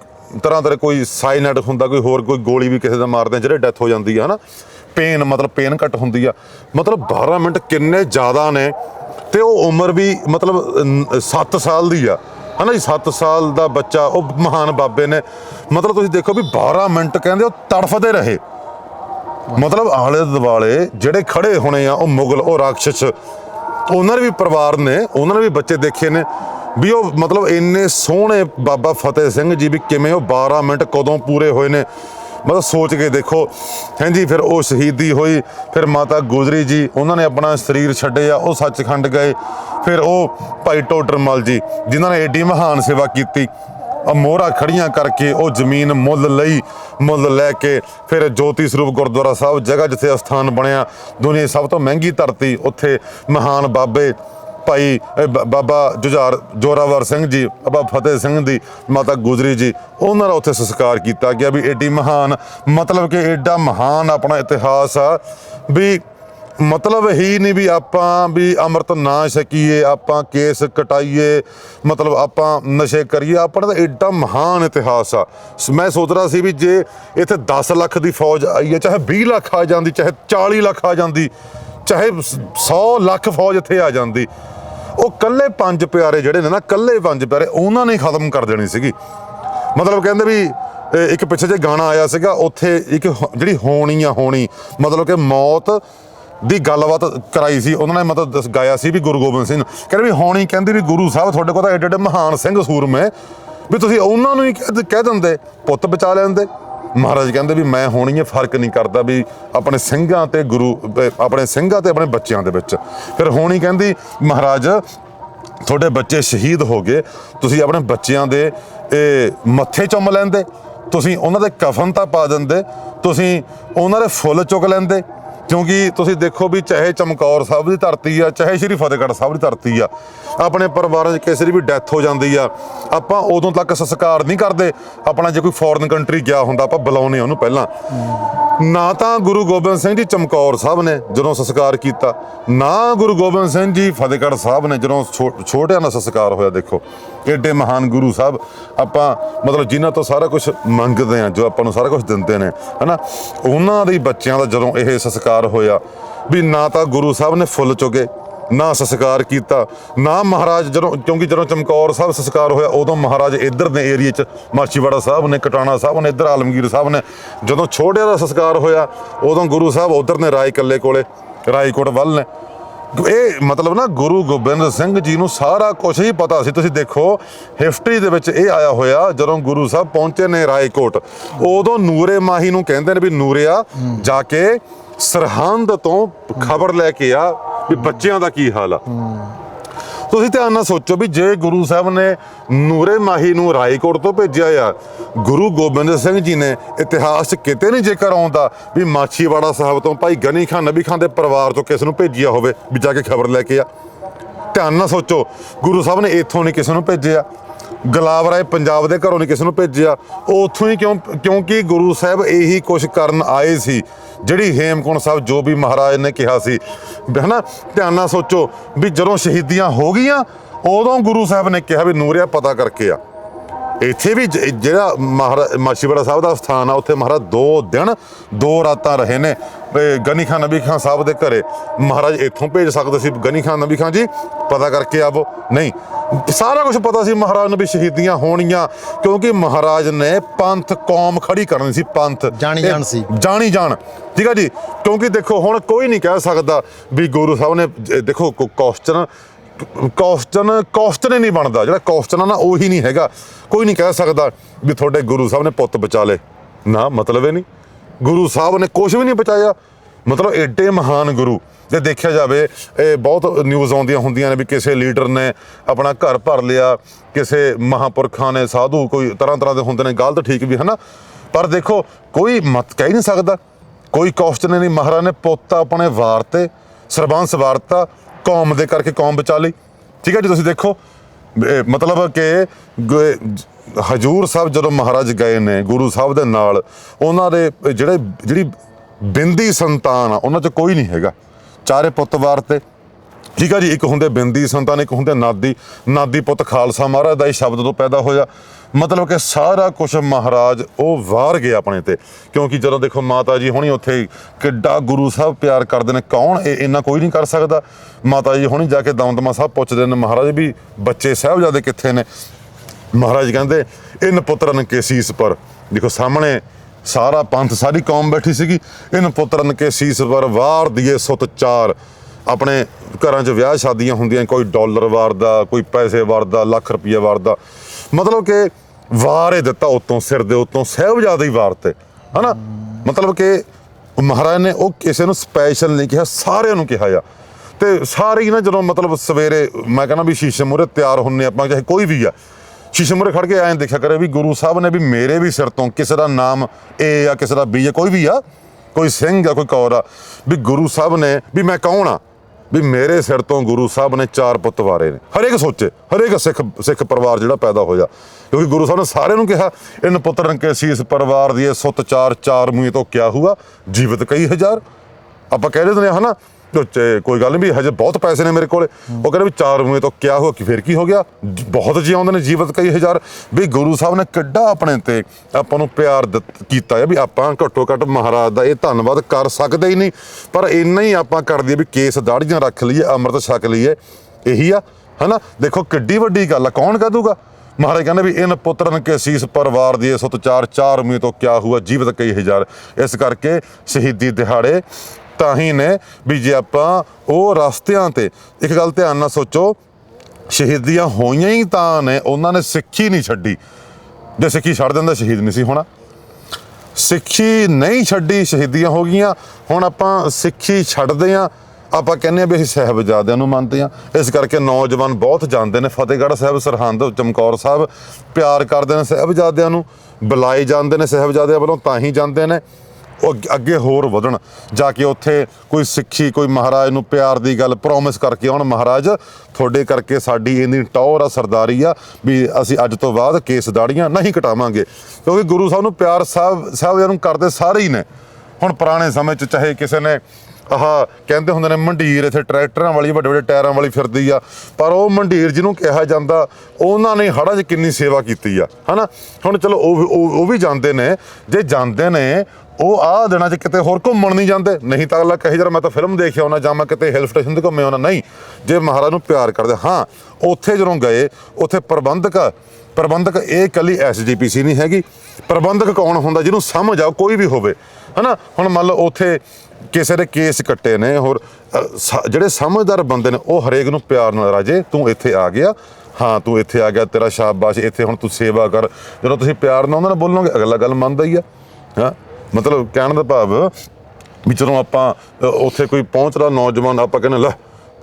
ਤਰ੍ਹਾਂ ਤਰ੍ਹਾਂ ਕੋਈ ਸਾਈਨਾਈਡ ਹੁੰਦਾ ਕੋਈ ਹੋਰ ਕੋਈ ਗੋਲੀ ਵੀ ਕਿਸੇ ਦਾ ਮਾਰਦੇ ਜਿਹੜੇ ਡੈਥ ਹੋ ਜਾਂਦੀ ਆ ਹਨਾ? ਪੇਨ ਮਤਲਬ ਪੇਨ ਘੱਟ ਹੁੰਦੀ ਆ। ਮਤਲਬ 12 ਮਿੰਟ ਕਿੰਨੇ ਜ਼ਿਆਦਾ ਨੇ ਤੇ ਉਹ ਉਮਰ ਵੀ ਮਤਲਬ 7 ਸਾਲ ਦੀ ਆ। ਹਨਾ ਜੀ 7 ਸਾਲ ਦਾ ਬੱਚਾ, ਉਹ ਮਹਾਨ ਬਾਬੇ ਨੇ। ਮਤਲਬ ਤੁਸੀਂ ਦੇਖੋ ਵੀ 12 ਮਿੰਟ ਕਹਿੰਦੇ ਉਹ ਤੜਫਦੇ ਰਹੇ। ਮਤਲਬ ਆਲੇ ਦੁਆਲੇ ਜਿਹੜੇ ਖੜੇ ਹੋਣੇ ਆ, ਉਹ ਮੁਗਲ, ਉਹ ਰਾਖਸ਼ ਉਹਨਾਂ ਦੇ ਵੀ ਪਰਿਵਾਰ ਨੇ, ਉਹਨਾਂ ਨੇ ਵੀ ਬੱਚੇ ਦੇਖੇ ਨੇ ਵੀ ਉਹ ਮਤਲਬ ਇੰਨੇ ਸੋਹਣੇ ਬਾਬਾ ਫਤਿਹ ਸਿੰਘ ਜੀ ਵੀ ਕਿਵੇਂ ਉਹ 12 ਮਿੰਟ ਕਦੋਂ ਪੂਰੇ ਹੋਏ ਨੇ। ਮਤਲਬ ਸੋਚ ਕੇ ਦੇਖੋ। ਹਾਂਜੀ, ਫਿਰ ਉਹ ਸ਼ਹੀਦੀ ਹੋਈ, ਫਿਰ ਮਾਤਾ ਗੁਜਰੀ ਜੀ, ਉਹਨਾਂ ਨੇ ਆਪਣਾ ਸਰੀਰ ਛੱਡਿਆ, ਉਹ ਸੱਚਖੰਡ ਗਏ। ਫਿਰ ਉਹ ਭਾਈ ਟੋਡਰਮਲ ਜੀ, ਜਿਨ੍ਹਾਂ ਨੇ ਏਡੀ ਮਹਾਨ ਸੇਵਾ ਕੀਤੀ ਆ ਮੋਹਰਾਂ ਖੜੀਆਂ ਕਰਕੇ ਉਹ ਜ਼ਮੀਨ ਮੁੱਲ ਲਈ, ਮੁੱਲ ਲੈ ਕੇ ਫਿਰ ਜੋਤੀ ਸਰੂਪ ਗੁਰਦੁਆਰਾ ਸਾਹਿਬ, ਜਗ੍ਹਾ ਜਿੱਥੇ ਅਸਥਾਨ ਬਣਿਆ, ਦੁਨੀਆ ਸਭ ਤੋਂ ਮਹਿੰਗੀ ਧਰਤੀ, ਉੱਥੇ ਮਹਾਨ ਬਾਬੇ ਭਾਈ ਬ- ਬਾਬਾ ਜੁਝਾਰ, ਜੋਰਾਵਰ ਸਿੰਘ ਜੀ, ਬਾਬਾ ਫਤਿਹ ਸਿੰਘ ਦੀ ਮਾਤਾ ਗੁਜਰੀ ਜੀ, ਉਹਨਾਂ ਦਾ ਉੱਥੇ ਸੰਸਕਾਰ ਕੀਤਾ ਗਿਆ ਵੀ ਏਡੀ ਮਹਾਨ, ਮਤਲਬ ਕਿ ਏਡਾ ਮਹਾਨ ਆਪਣਾ ਇਤਿਹਾਸ ਆ ਵੀ ਮਤਲਬ ਹੀ ਨਹੀਂ ਵੀ ਆਪਾਂ ਵੀ ਅੰਮ੍ਰਿਤ ਨਾ ਛਕੀਏ, ਆਪਾਂ ਕੇਸ ਕਟਾਈਏ, ਮਤਲਬ ਆਪਾਂ ਨਸ਼ੇ ਕਰੀਏ, ਆਪਣਾ ਤਾਂ ਐਡਾ ਮਹਾਨ ਇਤਿਹਾਸ ਆ। ਸ- ਮੈਂ ਸੋਚ ਰਿਹਾ ਸੀ ਵੀ ਜੇ ਇੱਥੇ 10 ਲੱਖ ਦੀ ਫੌਜ ਆਈ ਹੈ ਚਾਹੇ 20 ਲੱਖ ਆ ਜਾਂਦੀ, ਚਾਹੇ 40 ਲੱਖ ਆ ਜਾਂਦੀ, ਚਾਹੇ 100 ਲੱਖ ਫੌਜ ਇੱਥੇ ਆ ਜਾਂਦੀ ਉਹ ਕੱਲੇ ਪੰਜ ਪਿਆਰੇ ਜਿਹੜੇ ਨੇ ਨਾ, ਕੱਲੇ ਪੰਜ ਪਿਆਰੇ, ਉਹਨਾਂ ਨੇ ਖਤਮ ਕਰ ਦੇਣੀ ਸੀਗੀ। ਮਤਲਬ ਕਹਿੰਦੇ ਵੀ ਇੱਕ ਪਿੱਛੇ ਜੇ ਗਾਣਾ ਆਇਆ ਸੀਗਾ, ਉੱਥੇ ਇੱਕ ਜਿਹੜੀ ਹੋਣੀ ਆ, ਹੋਣੀ, ਮਤਲਬ ਕਿ ਮੌਤ ਦੀ ਗੱਲਬਾਤ ਕਰਾਈ ਸੀ। ਉਹਨਾਂ ਨੇ ਮਤਲਬ ਦਸ, ਗਾਇਆ ਸੀ ਵੀ ਗੁਰੂ ਗੋਬਿੰਦ ਸਿੰਘ। ਕਹਿੰਦੇ ਵੀ ਹੋਣੀ ਕਹਿੰਦੇ ਵੀ ਗੁਰੂ ਸਾਹਿਬ ਤੁਹਾਡੇ ਕੋਲ ਤਾਂ ਐਡੇ ਐਡੇ ਮਹਾਨ ਸਿੰਘ ਸੂਰਮੇ ਵੀ ਤੁਸੀਂ ਉਹਨਾਂ ਨੂੰ ਹੀ ਕਹਿ ਦਿੰਦੇ, ਪੁੱਤ ਬਚਾ ਲੈਂਦੇ। ਮਹਾਰਾਜ ਕਹਿੰਦੇ ਵੀ ਮੈਂ ਹੋਣੀ ਹੈ ਫ਼ਰਕ ਨਹੀਂ ਕਰਦਾ ਵੀ ਆਪਣੇ ਸਿੰਘਾਂ ਤੇ ਗੁਰੂ ਆਪਣੇ ਸਿੰਘਾਂ ਤੇ ਆਪਣੇ ਬੱਚਿਆਂ ਦੇ ਵਿੱਚ। ਫਿਰ ਹੋਣੀ ਕਹਿੰਦੀ, ਮਹਾਰਾਜ, ਤੁਹਾਡੇ ਬੱਚੇ ਸ਼ਹੀਦ ਹੋ ਗਏ, ਤੁਸੀਂ ਆਪਣੇ ਬੱਚਿਆਂ ਦੇ, ਇਹ, ਮੱਥੇ ਚੁੰਮ ਲੈਂਦੇ, ਤੁਸੀਂ ਉਹਨਾਂ ਦੇ ਕਫਨ ਤਾਂ ਪਾ ਦਿੰਦੇ, ਤੁਸੀਂ ਉਹਨਾਂ ਦੇ ਫੁੱਲ ਚੁੱਕ ਲੈਂਦੇ ਕਿਉਂਕਿ ਤੁਸੀਂ ਦੇਖੋ ਵੀ ਚਾਹੇ ਚਮਕੌਰ ਸਾਹਿਬ ਦੀ ਧਰਤੀ ਆ, ਚਾਹੇ ਸ਼੍ਰੀ ਫਤਿਹਗੜ੍ਹ ਸਾਹਿਬ ਦੀ ਧਰਤੀ ਆ, ਆਪਣੇ ਪਰਿਵਾਰਾਂ 'ਚ ਕਿਸੇ ਦੀ ਵੀ ਡੈਥ ਹੋ ਜਾਂਦੀ ਆ, ਆਪਾਂ ਉਦੋਂ ਤੱਕ ਸੰਸਕਾਰ ਨਹੀਂ ਕਰਦੇ। ਆਪਣਾ ਜੇ ਕੋਈ ਫੋਰਨ ਕੰਟਰੀ ਗਿਆ ਹੁੰਦਾ, ਆਪਾਂ ਬੁਲਾਉਨੇ ਉਹਨੂੰ ਪਹਿਲਾਂ। ਨਾ ਤਾਂ ਗੁਰੂ ਗੋਬਿੰਦ ਸਿੰਘ ਜੀ ਚਮਕੌਰ ਸਾਹਿਬ ਨੇ ਜਦੋਂ ਸੰਸਕਾਰ ਕੀਤਾ, ਨਾ ਗੁਰੂ ਗੋਬਿੰਦ ਸਿੰਘ ਜੀ ਫਤਿਹਗੜ੍ਹ ਸਾਹਿਬ ਨੇ ਜਦੋਂ ਛੋ- ਛੋਟਿਆਂ ਦਾ ਸੰਸਕਾਰ ਹੋਇਆ, ਦੇਖੋ, ਏਡੇ ਮਹਾਨ ਗੁਰੂ ਸਾਹਿਬ, ਆਪਾਂ ਮਤਲਬ ਜਿਨ੍ਹਾਂ ਤੋਂ ਸਾਰਾ ਕੁਝ ਮੰਗਦੇ ਆ ਜੋ ਆਪਾਂ ਨੂੰ ਸਾਰਾ ਕੁਝ ਦਿੰਦੇ ਨੇ, ਹਨਾ, ਉਹਨਾਂ ਦੇ ਬੱਚਿਆਂ ਦਾ ਜਦੋਂ ਇਹ ਸੰਸਕਾਰ ਹੋਇਆ, ਵੀ ਨਾ ਤਾਂ ਗੁਰੂ ਸਾਹਿਬ ਨੇ ਫੁੱਲ ਚੁਗੇ ਨਾ ਸੰਸਕਾਰ ਕੀਤਾ, ਨਾ ਮਹਾਰਾਜ ਜਦੋਂ, ਕਿਉਂਕਿ ਜਦੋਂ ਚਮਕੌਰ ਸਾਹਿਬ ਸੰਸਕਾਰ ਹੋਇਆ, ਉਦੋਂ ਮਹਾਰਾਜ ਇੱਧਰ ਦੇ ਏਰੀਏ 'ਚ ਮਾਛੀਵਾੜਾ ਸਾਹਿਬ ਨੇ, ਕਟਾਣਾ ਸਾਹਿਬ ਨੇ, ਇੱਧਰ ਆਲਮਗੀਰ ਸਾਹਿਬ ਨੇ, ਜਦੋਂ ਛੋਟਿਆਂ ਦਾ ਸੰਸਕਾਰ ਹੋਇਆ, ਉਦੋਂ ਗੁਰੂ ਸਾਹਿਬ ਉਧਰ ਨੇ ਰਾਏ ਕੱਲੇ ਕੋਲੇ, ਰਾਏਕੋਟ ਵੱਲ ਨੇ। ਇਹ ਮਤਲਬ ਨਾ ਗੁਰੂ ਗੋਬਿੰਦ ਸਿੰਘ ਜੀ ਨੂੰ ਸਾਰਾ ਕੁਝ ਹੀ ਪਤਾ ਸੀ। ਤੁਸੀਂ ਦੇਖੋ ਹਿਸਟਰੀ ਦੇ ਵਿੱਚ ਇਹ ਆਇਆ ਹੋਇਆ, ਜਦੋਂ ਗੁਰੂ ਸਾਹਿਬ ਪਹੁੰਚੇ ਨੇ ਰਾਏਕੋਟ, ਉਦੋਂ ਨੂਰੇ ਮਾਹੀ ਨੂੰ ਕਹਿੰਦੇ ਨੇ ਵੀ ਨੂਰਿਆ, ਜਾ ਕੇ ਸਰਹੰਦ ਤੋਂ ਖਬਰ ਲੈ ਕੇ ਆ ਵੀ ਬੱਚਿਆਂ ਦਾ ਕੀ ਹਾਲ ਆ? ਤੁਸੀਂ ਧਿਆਨ ਨਾਲ ਸੋਚੋ ਵੀ ਜੇ ਗੁਰੂ ਸਾਹਿਬ ਨੇ ਨੂਰੇ ਮਾਹੀ ਨੂੰ ਰਾਏਕੋਟ ਤੋਂ ਭੇਜਿਆ ਆ, ਗੁਰੂ ਗੋਬਿੰਦ ਸਿੰਘ ਜੀ ਨੇ ਇਤਿਹਾਸ 'ਚ ਕਿਤੇ ਨਹੀਂ ਜ਼ਿਕਰ ਆਉਂਦਾ ਵੀ ਮਾਛੀਵਾੜਾ ਸਾਹਿਬ ਤੋਂ ਭਾਈ ਗਨੀ ਖਾਨ ਨਬੀ ਖਾਨ ਦੇ ਪਰਿਵਾਰ ਤੋਂ ਕਿਸ ਨੂੰ ਭੇਜਿਆ ਹੋਵੇ, ਵੀ ਜਾ ਕੇ ਖਬਰ ਲੈ ਕੇ ਆ। ਧਿਆਨ ਨਾਲ ਸੋਚੋ, ਗੁਰੂ ਸਾਹਿਬ ਨੇ ਇੱਥੋਂ ਨਹੀਂ ਕਿਸੇ ਨੂੰ ਭੇਜਿਆ। ਗੁਲਾਬ ਰਾਏ ਪੰਜਾਬ ਦੇ ਘਰੋਂ ਨਹੀਂ ਕਿਸੇ ਨੂੰ ਭੇਜਿਆ। ਉਹ ਉੱਥੋਂ ਹੀ ਕਿਉਂ ਕਿਉਂਕਿ ਗੁਰੂ ਸਾਹਿਬ ਇਹੀ ਕੁਛ ਕਰਨ ਆਏ ਸੀ। ਜਿਹੜੀ ਹੇਮਕੁੰਟ ਸਾਹਿਬ ਜੋ ਵੀ ਮਹਾਰਾਜ ਨੇ ਕਿਹਾ ਸੀ। ਵੀ ਹਨਾ, ਧਿਆਨ ਨਾਲ ਸੋਚੋ ਵੀ ਜਦੋਂ ਸ਼ਹੀਦੀਆਂ ਹੋ ਗਈਆਂ, ਉਦੋਂ ਗੁਰੂ ਸਾਹਿਬ ਨੇ ਕਿਹਾ ਵੀ ਨੂਰਿਆ ਪਤਾ ਕਰਕੇ ਆ। ਇੱਥੇ ਵੀ ਜ- ਜਿਹੜਾ ਮਹਾਰਾਜ ਮਾਛੀਵਾੜਾ ਸਾਹਿਬ ਦਾ ਸਥਾਨ ਆ ਉੱਥੇ ਮਹਾਰਾਜ ਦੋ ਦਿਨ ਦੋ ਰਾਤਾਂ ਰਹੇ ਨੇ। ਇਹ ਗਨੀ ਖਾਨ ਨਬੀ ਖਾਨ ਸਾਹਿਬ ਦੇ ਘਰੇ ਮਹਾਰਾਜ ਇੱਥੋਂ ਭੇਜ ਸਕਦੇ ਸੀ। ਗਨੀ ਖਾਨ ਨਬੀ ਖਾਨ ਜੀ ਪਤਾ ਕਰਕੇ ਆਵੋ। ਨਹੀਂ ਸਾਰਾ ਕੁਝ ਪਤਾ ਸੀ ਮਹਾਰਾਜ ਨੂੰ ਵੀ ਸ਼ਹੀਦੀਆਂ ਹੋਣੀਆਂ ਕਿਉਂਕਿ ਮਹਾਰਾਜ ਨੇ ਪੰਥ ਕੌਮ ਖੜੀ ਕਰਨੀ ਸੀ ਪੰਥ। ਜਾਣੀ ਇਹ ਜਾਣ ਸੀ। ਜਾਣੀ ਜਾਣ। ਠੀਕ ਹੈ ਜੀ? ਕਿਉਂਕਿ ਦੇਖੋ ਹੁਣ ਕੋਈ ਨਹੀਂ ਕਹਿ ਸਕਦਾ ਵੀ ਗੁਰੂ ਸਾਹਿਬ ਨੇ ਜ- ਦੇਖੋ ਕੁਐਸਚਨ ਕੁਐਸਚਨ ਕੁਐਸਚਨ ਹੀ ਨਹੀਂ ਬਣਦਾ। ਜਿਹੜਾ ਕੁਐਸਚਨ ਆ ਨਾ, ਉਹੀ ਨਹੀਂ ਹੈਗਾ। ਕੋਈ ਨਹੀਂ ਕਹਿ ਸਕਦਾ ਵੀ ਤੁਹਾਡੇ ਗੁਰੂ ਸਾਹਿਬ ਨੇ ਪੁੱਤ ਬਚਾ ਲਏ। ਨਾ, ਮਤਲਬ ਇਹ ਨਹੀਂ। ਗੁਰੂ ਸਾਹਿਬ ਨੇ ਕੁਝ ਵੀ ਨਹੀਂ ਬਚਾਇਆ। ਮਤਲਬ ਏਡੇ ਮਹਾਨ ਗੁਰੂ। ਜੇ ਦੇਖਿਆ ਜਾਵੇ, ਇਹ ਬਹੁਤ ਨਿਊਜ਼ ਆਉਂਦੀਆਂ ਹੁੰਦੀਆਂ ਨੇ ਵੀ ਕਿਸੇ ਲੀਡਰ ਨੇ ਆਪਣਾ ਘਰ ਭਰ ਲਿਆ। ਕਿਸੇ ਮਹਾਪੁਰਖਾਂ ਨੇ, ਸਾਧੂ ਕੋਈ ਤਰ੍ਹਾਂ ਤਰ੍ਹਾਂ ਦੇ ਹੁੰਦੇ ਨੇ ਗਲਤ ਠੀਕ ਵੀ ਹਨਾ ਪਰ ਦੇਖੋ, ਕੋਈ ਮਤ ਕਹਿ ਨਹੀਂ ਸਕਦਾ। ਕੋਈ ਕੁਐਸਚਨ ਨਹੀਂ। ਮਹਾਰਾਜ ਨੇ ਪੁੱਤ ਆਪਣੇ ਵਾਰ ਤੇ ਸਰਬੰਸ ਵਾਰਤਾ ਕੌਮ ਦੇ ਕਰਕੇ ਕੌਮ ਬਚਾ ਲਈ। ਠੀਕ ਹੈ ਜੀ, ਤੁਸੀਂ ਦੇਖੋ ਮਤਲਬ ਕਿ ਗ- ਹਜੂਰ ਸਾਹਿਬ ਜਦੋਂ ਮਹਾਰਾਜ ਗਏ ਨੇ, ਗੁਰੂ ਸਾਹਿਬ ਦੇ ਨਾਲ, ਉਹਨਾਂ ਦੇ ਜਿਹੜੇ, ਜਿਹੜੀ ਬਿੰਦੀ ਸੰਤਾਨ ਆ, ਉਹਨਾਂ 'ਚ ਕੋਈ ਨਹੀਂ ਹੈਗਾ। ਚਾਰੇ ਪੁੱਤ ਵਾਰ ਤੇ ਠੀਕ ਆ ਜੀ, ਇੱਕ ਹੁੰਦੇ ਬਿੰਦੀ ਸੰਤਾਨ ਇੱਕ ਹੁੰਦੇ ਨਾਦੀ ਨਾਦੀ ਪੁੱਤ ਖਾਲਸਾ ਮਹਾਰਾਜ ਦਾ ਇਹ ਸ਼ਬਦ ਤੋਂ ਪੈਦਾ ਹੋਇਆ। ਮਤਲਬ ਕਿ ਸਾਰਾ ਕੁਝ ਮਹਾਰਾਜ ਉਹ ਵਾਰ ਗਏ ਆਪਣੇ ਤੇ। ਕਿਉਂਕਿ ਜਦੋਂ ਦੇਖੋ ਮਾਤਾ ਜੀ ਹੁਣੀ ਉੱਥੇ ਕਿੱਡਾ ਗੁਰੂ ਸਾਹਿਬ ਪਿਆਰ ਕਰਦੇ ਨੇ, ਕੌਣ ਇਹ? ਇੰਨਾ ਕੋਈ ਨਹੀਂ ਕਰ ਸਕਦਾ। ਮਾਤਾ ਜੀ ਹੁਣੀ ਜਾ ਕੇ ਦਮਦਮਾ ਸਾਹਿਬ ਪੁੱਛਦੇ ਨੇ, ਮਹਾਰਾਜ ਵੀ ਬੱਚੇ ਸਾਹਿਬਜ਼ਾਦੇ ਕਿੱਥੇ ਨੇ? ਮਹਾਰਾਜ ਕਹਿੰਦੇ, ਇਨ ਪੁੱਤਰਨ ਕੇ ਪਰ। ਦੇਖੋ ਸਾਹਮਣੇ ਸਾਰਾ ਪੰਥ, ਸਾਰੀ ਕੌਮ ਬੈਠੀ ਸੀਗੀ। ਇਨ ਪੁੱਤਰਨ ਕੇ ਪਰ ਵਾਰ ਦੀਏ ਸੁਤ ਚਾਰ ਆਪਣੇ ਘਰਾਂ 'ਚ ਵਿਆਹ ਸ਼ਾਦੀਆਂ ਹੁੰਦੀਆਂ, ਕੋਈ ਡਾਲਰ ਵਾਰਦਾ, ਕੋਈ ਪੈਸੇ ਵਾਰਦਾ, ਲੱਖ ਰੁਪਏ ਵਾਰਦਾ। ਮਤਲਬ ਕਿ ਵਾਰ ਇਹ ਦਿੱਤਾ ਉਤੋਂ ਸਿਰ ਦੇ ਉਤੋਂ, ਸਹਿਬਜ਼ਾਦੇ ਹੀ ਵਾਰ ਤੇ, ਹਨਾ? ਮਤਲਬ ਕਿ ਮਹਾਰਾਜ ਨੇ ਉਹ ਕਿਸੇ ਨੂੰ ਸਪੈਸ਼ਲ ਨਹੀਂ ਕਿਹਾ, ਸਾਰਿਆਂ ਨੂੰ ਕਿਹਾ ਆ। ਤੇ ਸਾਰੇ ਹੀ ਨਾ ਜਦੋਂ ਮਤਲਬ ਸਵੇਰੇ ਮੈਂ ਕਹਿੰਦਾ ਵੀ ਸ਼ੀਸ਼ੇ ਮੂਹਰੇ ਤਿਆਰ ਹੁੰਨੇ ਆਪਾਂ, ਚਾਹੇ ਕੋਈ ਵੀ ਆ, ਸ਼ੀਸ਼ੇ ਮੂਹਰੇ ਖੜ ਕੇ ਐਂ ਦੇਖਿਆ ਕਰੇ ਵੀ ਗੁਰੂ ਸਾਹਿਬ ਨੇ ਵੀ ਮੇਰੇ ਵੀ ਸਿਰ ਤੋਂ ਕਿਸੇ ਦਾ ਨਾਮ ਏ ਆ, ਕਿਸੇ ਦਾ ਬੀ ਆ, ਕੋਈ ਵੀ ਆ, ਕੋਈ ਸਿੰਘ ਆ, ਕੋਈ ਕੌਰ ਆ, ਵੀ ਗੁਰੂ ਸਾਹਿਬ ਨੇ ਵੀ ਮੈਂ ਕੌਣ ਆ? ਵੀ ਮੇਰੇ ਸਿਰ ਤੋਂ ਗੁਰੂ ਸਾਹਿਬ ਨੇ ਚਾਰ ਪੁੱਤ ਵਾਰੇ ਨੇ। ਹਰੇਕ ਸੋਚੇ, ਹਰੇਕ ਸਿੱਖ ਸਿੱਖ ਪਰਿਵਾਰ ਜਿਹੜਾ ਪੈਦਾ ਹੋਇਆ। ਕਿਉਂਕਿ ਗੁਰੂ ਸਾਹਿਬ ਨੇ ਸਾਰਿਆਂ ਨੂੰ ਕਿਹਾ, ਇਨ ਪੁੱਤਰਨ ਕੇ ਸੀਸ ਪਰਿਵਾਰ ਦੀ ਸੁੱਤ ਚਾਰ ਚਾਰ ਮੂੰਹ ਤੋਂ ਕਿਆ ਹੁਆ? ਜੀਵਤ ਕਈ ਹਜ਼ਾਰ? ਆਪਾਂ ਕਹਿ ਦਿੰਦੇ ਹਾਂ ਹਨਾ ਤੇ ਕੋਈ ਗੱਲ ਨਹੀਂ ਵੀ ਹਜੇ ਬਹੁਤ ਪੈਸੇ ਨੇ ਮੇਰੇ ਕੋਲੇ। ਉਹ ਕਹਿੰਦੇ ਵੀ ਚਾਰ ਮੂਹੇ ਤੋਂ ਕਿਆ ਹੋ ਕਿ ਫਿਰ ਕੀ ਹੋ ਗਿਆ? ਬਹੁਤ ਬਹੁਤ ਆਉਂਦੇ ਨੇ ਜੀਵਤ ਕਈ ਹਜ਼ਾਰ। ਵੀ ਗੁਰੂ ਸਾਹਿਬ ਨੇ ਕਿੱਡਾ ਆਪਣੇ ਤੇ ਆਪਾਂ ਨੂੰ ਪਿਆਰ ਦਿੱਤ- ਕੀਤਾ ਹੈ ਵੀ ਆਪਾਂ ਘੱਟੋ ਘੱਟ ਮਹਾਰਾਜ ਦਾ ਇਹ ਧੰਨਵਾਦ ਕਰ ਸਕਦੇ ਹੀ ਨਹੀਂ। ਪਰ ਇੰਨਾ ਹੀ ਆਪਾਂ ਕਰ ਦਈਏ ਵੀ ਕੇਸ ਦਾੜੀਆਂ ਰੱਖ ਲਈਏ, ਅੰਮ੍ਰਿਤ ਛਕ ਲਈਏ। ਇਹੀ ਆ, ਹਨਾ? ਦੇਖੋ ਕਿੱਡੀ ਵੱਡੀ ਗੱਲ ਆ। ਕੌਣ ਕਹਿ ਦੂਗਾ ਮਹਾਰਾਜ ਕਹਿੰਦੇ ਵੀ ਇਨ ਪੁੱਤਰਨ ਕੇ ਸੀਸ ਪਰਿਵਾਰ ਦੀ ਸੁਤ ਚਾਰ ਚਾਰ ਮੂੰਹ ਤੋਂ ਕਿਆ ਹੁਆ ਜੀਵਤ ਕਈ ਹਜ਼ਾਰ। ਇਸ ਕਰਕੇ ਸ਼ਹੀਦੀ ਦਿਹਾੜੇ ਤਾਂ ਹੀ ਨੇ ਵੀ ਜੇ ਆਪਾਂ ਉਹ ਰਸਤਿਆਂ ਤੇ ਇੱਕ ਗੱਲ ਧਿਆਨ ਨਾਲ ਸੋਚੋ ਸ਼ਹੀਦੀਆਂ ਹੋਈਆਂ ਹੀ ਤਾਂ ਨੇ, ਉਹਨਾਂ ਨੇ ਸਿੱਖੀ ਨਹੀਂ ਛੱਡੀ। ਜੇ ਸਿੱਖੀ ਛੱਡ ਦਿੰਦਾ, ਸ਼ਹੀਦ ਨਹੀਂ ਸੀ ਹੋਣਾ। ਸਿੱਖੀ ਨਹੀਂ ਛੱਡੀ, ਸ਼ਹੀਦੀਆਂ ਹੋ ਗਈਆਂ। ਹੁਣ ਆਪਾਂ ਸਿੱਖੀ ਛੱਡਦੇ ਆ ਆਪਾਂ ਕਹਿੰਦੇ ਆ ਵੀ ਅਸੀਂ ਸਾਹਿਬਜ਼ਾਦਿਆਂ ਨੂੰ ਮੰਨਦੇ ਆ ਇਸ ਕਰਕੇ ਨੌਜਵਾਨ ਬਹੁਤ ਜਾਂਦੇ ਨੇ ਫਤਿਹਗੜ੍ਹ ਸਾਹਿਬ, ਸਰਹੰਦ, ਚਮਕੌਰ ਸਾਹਿਬ। ਪਿਆਰ ਕਰਦੇ ਨੇ ਸਾਹਿਬਜ਼ਾਦਿਆਂ ਨੂੰ, ਬੁਲਾਏ ਜਾਂਦੇ ਨੇ ਸਾਹਿਬਜ਼ਾਦਿਆਂ ਵੱਲੋਂ, ਤਾਂ ਹੀ ਜਾਂਦੇ ਨੇ। ਉਹ ਅੱਗੇ- ਹੋਰ ਵਧਣ। ਜਾ ਕੇ ਉੱਥੇ ਕੋਈ ਸਿੱਖੀ, ਕੋਈ ਮਹਾਰਾਜ ਨੂੰ ਪਿਆਰ ਦੀ ਗੱਲ ਪ੍ਰੋਮਿਸ ਕਰਕੇ ਆਉਣ। ਮਹਾਰਾਜ, ਤੁਹਾਡੇ ਕਰਕੇ ਸਾਡੀ ਇੰਨੀ ਟੌਰ ਆ, ਸਰਦਾਰੀ ਆ, ਵੀ ਅਸੀਂ ਅੱਜ ਤੋਂ ਬਾਅਦ ਕੇਸ ਦਾੜੀਆਂ ਨਹੀਂ ਕਟਾਵਾਂਗੇ। ਕਿਉਂਕਿ ਗੁਰੂ ਸਾਹਿਬ ਨੂੰ ਪਿਆਰ ਸਾਹਿਬ ਸਾਹਿਬ ਨੂੰ ਕਰਦੇ ਸਾਰੇ ਹੀ ਨੇ। ਹੁਣ ਪੁਰਾਣੇ ਸਮੇਂ 'ਚ ਚਾਹੇ ਕਿਸੇ ਨੇ ਆਹ ਕਹਿੰਦੇ ਹੁੰਦੇ ਨੇ ਮੰਡੀਰ ਇੱਥੇ ਟਰੈਕਟਰਾਂ ਵਾਲੀ, ਵੱਡੇ ਵੱਡੇ ਟਾਇਰਾਂ ਵਾਲੀ ਫਿਰਦੀ ਆ। ਪਰ ਉਹ ਮੰਡੀਰ ਜਿਹਨੂੰ ਕਿਹਾ ਜਾਂਦਾ, ਉਹਨਾਂ ਨੇ ਹੜਾਂ 'ਚ ਕਿੰਨੀ ਸੇਵਾ ਕੀਤੀ ਆ, ਹਨਾ? ਹੁਣ ਚਲੋ ਉਹ ਵੀ- ਉਹ ਵੀ ਜਾਂਦੇ ਨੇ। ਜੇ ਜਾਂਦੇ ਨੇ, ਉਹ ਆਹ ਦਿਨਾਂ 'ਚ ਕਿਤੇ ਹੋਰ ਘੁੰਮਣ ਨਹੀਂ ਜਾਂਦੇ। ਨਹੀਂ ਤਾਂ ਅਗਲਾ ਕਹੇ ਜਰਾ ਮੈਂ ਤਾਂ ਫਿਲਮ ਦੇਖਿਆ ਆਉਣਾ ਜਾਂ ਮੈਂ ਕਿਤੇ ਹਿਲ ਸਟੇਸ਼ਨ ਤੇ ਘੁੰਮੇ ਆਉਣਾ ਨਹੀਂ, ਜੇ ਮਹਾਰਾਜ ਨੂੰ ਪਿਆਰ ਕਰਦੇ, ਹਾਂ, ਉੱਥੇ ਜਦੋਂ ਗਏ, ਉੱਥੇ ਪ੍ਰਬੰਧਕ ਪ੍ਰਬੰਧਕ, ਇਹ ਕੱਲੀ ਐਸਜੀਪੀਸੀ ਨਹੀਂ ਹੈਗੀ। ਪ੍ਰਬੰਧਕ ਕੌਣ ਹੁੰਦਾ ਜਿਹਨੂੰ ਸਮਝ ਆ ਕੋਈ ਵੀ ਹੋਵੇ, ਹਨਾ? ਹੁਣ ਮੰਨ ਲਓ ਉੱਥੇ ਕਿਸੇ ਦੇ ਕੇਸ ਕੱਟੇ ਨੇ ਹੋਰ ਅ, ਸ- ਜਿਹੜੇ ਸਮਝਦਾਰ ਬੰਦੇ ਨੇ ਉਹ ਹਰੇਕ ਨੂੰ ਪਿਆਰ ਨਾਲ ਰਾਜੇ ਤੂੰ ਇੱਥੇ ਆ ਗਿਆ। ਹਾਂ ਤੂੰ ਇੱਥੇ ਆ ਗਿਆ ਤੇਰਾ ਸ਼ਾਬਾਸ਼ ਇੱਥੇ ਹੁਣ ਤੂੰ ਸੇਵਾ ਕਰ। ਜਦੋਂ ਤੁਸੀਂ ਪਿਆਰ ਨਾਲ ਉਹਨਾਂ ਨਾਲ ਬੋਲੋਗੇ ਅਗਲਾ ਗੱਲ ਮੰਨਦਾ ਹੀ ਆ। ਹਾਂ ਮਤਲਬ ਕਹਿਣ ਦਾ ਭਾਵ ਵੀ ਜਦੋਂ ਆਪਾਂ ਅ, ਉੱਥੇ ਕੋਈ ਪਹੁੰਚਦਾ ਨੌਜਵਾਨ ਆਪਾਂ ਕਹਿੰਦੇ ਲੈ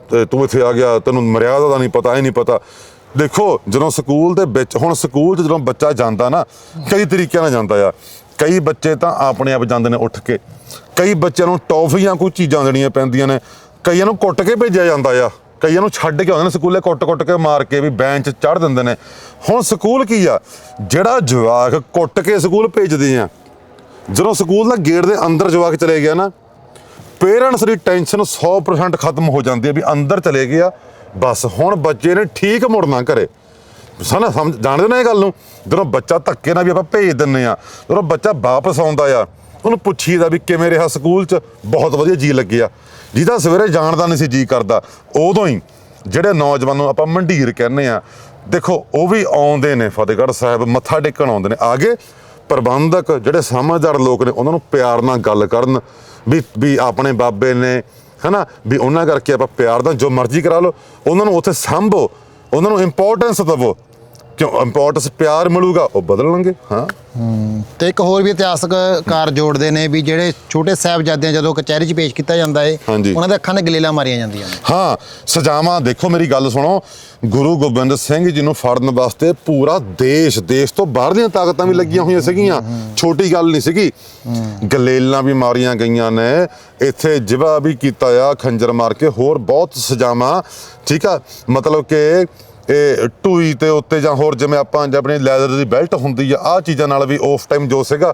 ਤੇ ਤੂੰ ਇੱਥੇ ਆ ਗਿਆ ਤੈਨੂੰ ਮਰਿਆਦਾ ਦਾ ਨਹੀਂ ਪਤਾ ਇਹ ਨਹੀਂ ਪਤਾ। ਦੇਖੋ ਜਦੋਂ ਸਕੂਲ ਦੇ ਵਿੱਚ ਹੁਣ ਸਕੂਲ 'ਚ ਜਦੋਂ ਬੱਚਾ ਜਾਂਦਾ ਨਾ ਕਈ ਤਰੀਕਿਆਂ ਨਾਲ ਜਾਂਦਾ ਆ। ਕਈ ਬੱਚੇ ਤਾਂ ਆਪਣੇ ਆਪ ਜਾਂਦੇ ਨੇ ਉੱਠ ਕੇ। ਕਈ ਬੱਚਿਆਂ ਨੂੰ ਟੌਫੀਆਂ ਕੋਈ ਚੀਜ਼ਾਂ ਦੇਣੀਆਂ ਪੈਂਦੀਆਂ ਨੇ। ਕਈਆਂ ਨੂੰ ਕੁੱਟ ਕੇ ਭੇਜਿਆ ਜਾਂਦਾ ਆ। ਕਈਆਂ ਨੂੰ ਛੱਡ ਕੇ ਆਉਂਦੇ ਨੇ, ਸਕੂਲੇ ਕੁੱਟ-ਕੁੱਟ ਕੇ ਮਾਰ ਕੇ ਵੀ ਬੈਂਚ ਚੜ ਦਿੰਦੇ ਨੇ। ਹੁਣ ਸਕੂਲ ਕੀ ਆ? ਜਿਹੜਾ ਜਵਾਕ ਕੁੱਟ ਕੇ ਸਕੂਲ ਭੇਜਦੇ ਆ, ਜਦੋਂ ਸਕੂਲ ਦਾ ਗੇਟ ਦੇ ਅੰਦਰ ਜਵਾਕ ਚਲੇ ਗਿਆ ਨਾ, ਪੇਰੈਂਟਸ ਦੀ ਟੈਨਸ਼ਨ 100% ਖਤਮ ਹੋ ਜਾਂਦੀ ਹੈ ਵੀ ਅੰਦਰ ਚਲੇ ਗਿਆ। ਬਸ ਹੁਣ ਬੱਚੇ ਨੇ ਠੀਕ ਮੁੜਨਾ ਘਰੇ। ਸਾਨਾ ਸਮਝ, ਜਾਣਦੇ ਨਾ ਇਹ ਗੱਲ ਨੂੰ? ਜਦੋਂ ਬੱਚਾ ਧੱਕੇ ਨਾਲ ਵੀ ਆਪਾਂ ਭੇਜ ਦਿੰਨੇ ਆ, ਜਦੋਂ ਬੱਚਾ ਵਾਪਸ ਆਉਂਦਾ ਆ ਉਹਨੂੰ ਪੁੱਛੀਦਾ ਵੀ ਕਿਵੇਂ ਰਿਹਾ ਸਕੂਲ 'ਚ? ਬਹੁਤ ਵਧੀਆ ਜੀ ਲੱਗਿਆ ਜਿਹਦਾ ਸਵੇਰੇ ਜਾਣ ਦਾ ਨਹੀਂ ਸੀ, ਜੀ ਕਰਦਾ। ਉਦੋਂ ਹੀ ਜਿਹੜੇ ਨੌਜਵਾਨ ਨੂੰ ਆਪਾਂ ਮੰਡੀਰ ਕਹਿੰਦੇ ਆ, ਦੇਖੋ, ਉਹ ਵੀ ਆਉਂਦੇ ਨੇ ਫਤਿਹਗੜ੍ਹ ਸਾਹਿਬ, ਮੱਥਾ ਟੇਕਣ ਆਉਂਦੇ ਨੇ। ਆਗੇ ਪ੍ਰਬੰਧਕ, ਜਿਹੜੇ ਸਮਝਦਾਰ ਲੋਕ ਨੇ, ਉਹਨਾਂ ਨੂੰ ਪਿਆਰ ਨਾਲ ਗੱਲ ਕਰਨ, ਵੀ ਵੀ ਆਪਣੇ ਬਾਬੇ ਨੇ, ਹਨਾ? ਵੀ ਉਹਨਾਂ ਕਰਕੇ ਆਪਾਂ ਪਿਆਰ ਦਾ ਜੋ ਮਰਜ਼ੀ ਕਰਾ ਲਓ। ਉਹਨਾਂ ਨੂੰ ਉੱਥੇ ਸੰਭੋ, ਉਹਨਾਂ ਨੂੰ ਇੰਪੋਰਟੈਂਸ ਦਿਵੋ। ਕਿਉਂ ਇੰਪੋਰਟੈਂਸ ਪਿਆਰ ਮਿਲੂਗਾ ਉਹ ਬਦਲਣਗੇ ਹਾਂ। ਤੇ ਇੱਕ ਹੋਰ ਵੀ ਇਤਿਹਾਸਕ ਕਾਰ ਜੋੜਦੇ ਨੇ ਵੀ ਜਿਹੜੇ ਛੋਟੇ ਸਾਹਿਬਜ਼ਾਦਿਆਂ ਜਦੋਂ ਕਚਹਿਰੀ 'ਚ ਪੇਸ਼ ਕੀਤਾ ਜਾਂਦਾ ਹਾਂਜੀ। ਉਹਨਾਂ ਦੇ ਅੱਖਾਂ 'ਤੇ ਗਲੇਲਾਂ ਮਾਰੀਆਂ ਜਾਂਦੀਆਂ ਨੇ। ਹਾਂ ਸਜਾਵਾਂ ਦੇਖੋ ਮੇਰੀ ਗੱਲ ਸੁਣੋ ਗੁਰੂ ਗੋਬਿੰਦ ਸਿੰਘ ਜੀ ਨੂੰ ਫੜਨ ਵਾਸਤੇ ਪੂਰਾ ਦੇਸ਼ ਦੇਸ਼ ਤੋਂ ਬਾਹਰਲੀਆਂ ਤਾਕਤਾਂ ਵੀ ਲੱਗੀਆਂ ਹੋਈਆਂ ਸੀਗੀਆਂ ਛੋਟੀ ਗੱਲ ਨਹੀਂ ਸੀਗੀ। ਗਲੇਲਾਂ ਵੀ ਮਾਰੀਆਂ ਗਈਆਂ ਨੇ ਇੱਥੇ ਜਿਵਾ ਵੀ ਕੀਤਾ ਆ ਖੰਜਰ ਮਾਰ ਕੇ ਹੋਰ ਬਹੁਤ ਸਜਾਵਾਂ ਠੀਕ ਆ ਮਤਲਬ ਕਿ ਇਹ ਟੂਈ ਤੇ ਉੱਤੇ ਜਾਂ ਹੋਰ ਜਿਵੇਂ ਆਪਾਂ ਜੇ ਆਪਣੀ ਲੈਦਰ ਦੀ ਬੈਲਟ ਹੁੰਦੀ ਆ ਆ ਚੀਜ਼ਾਂ ਨਾਲ ਵੀ ਉਸ ਟਾਈਮ ਜੋ ਸੀਗਾ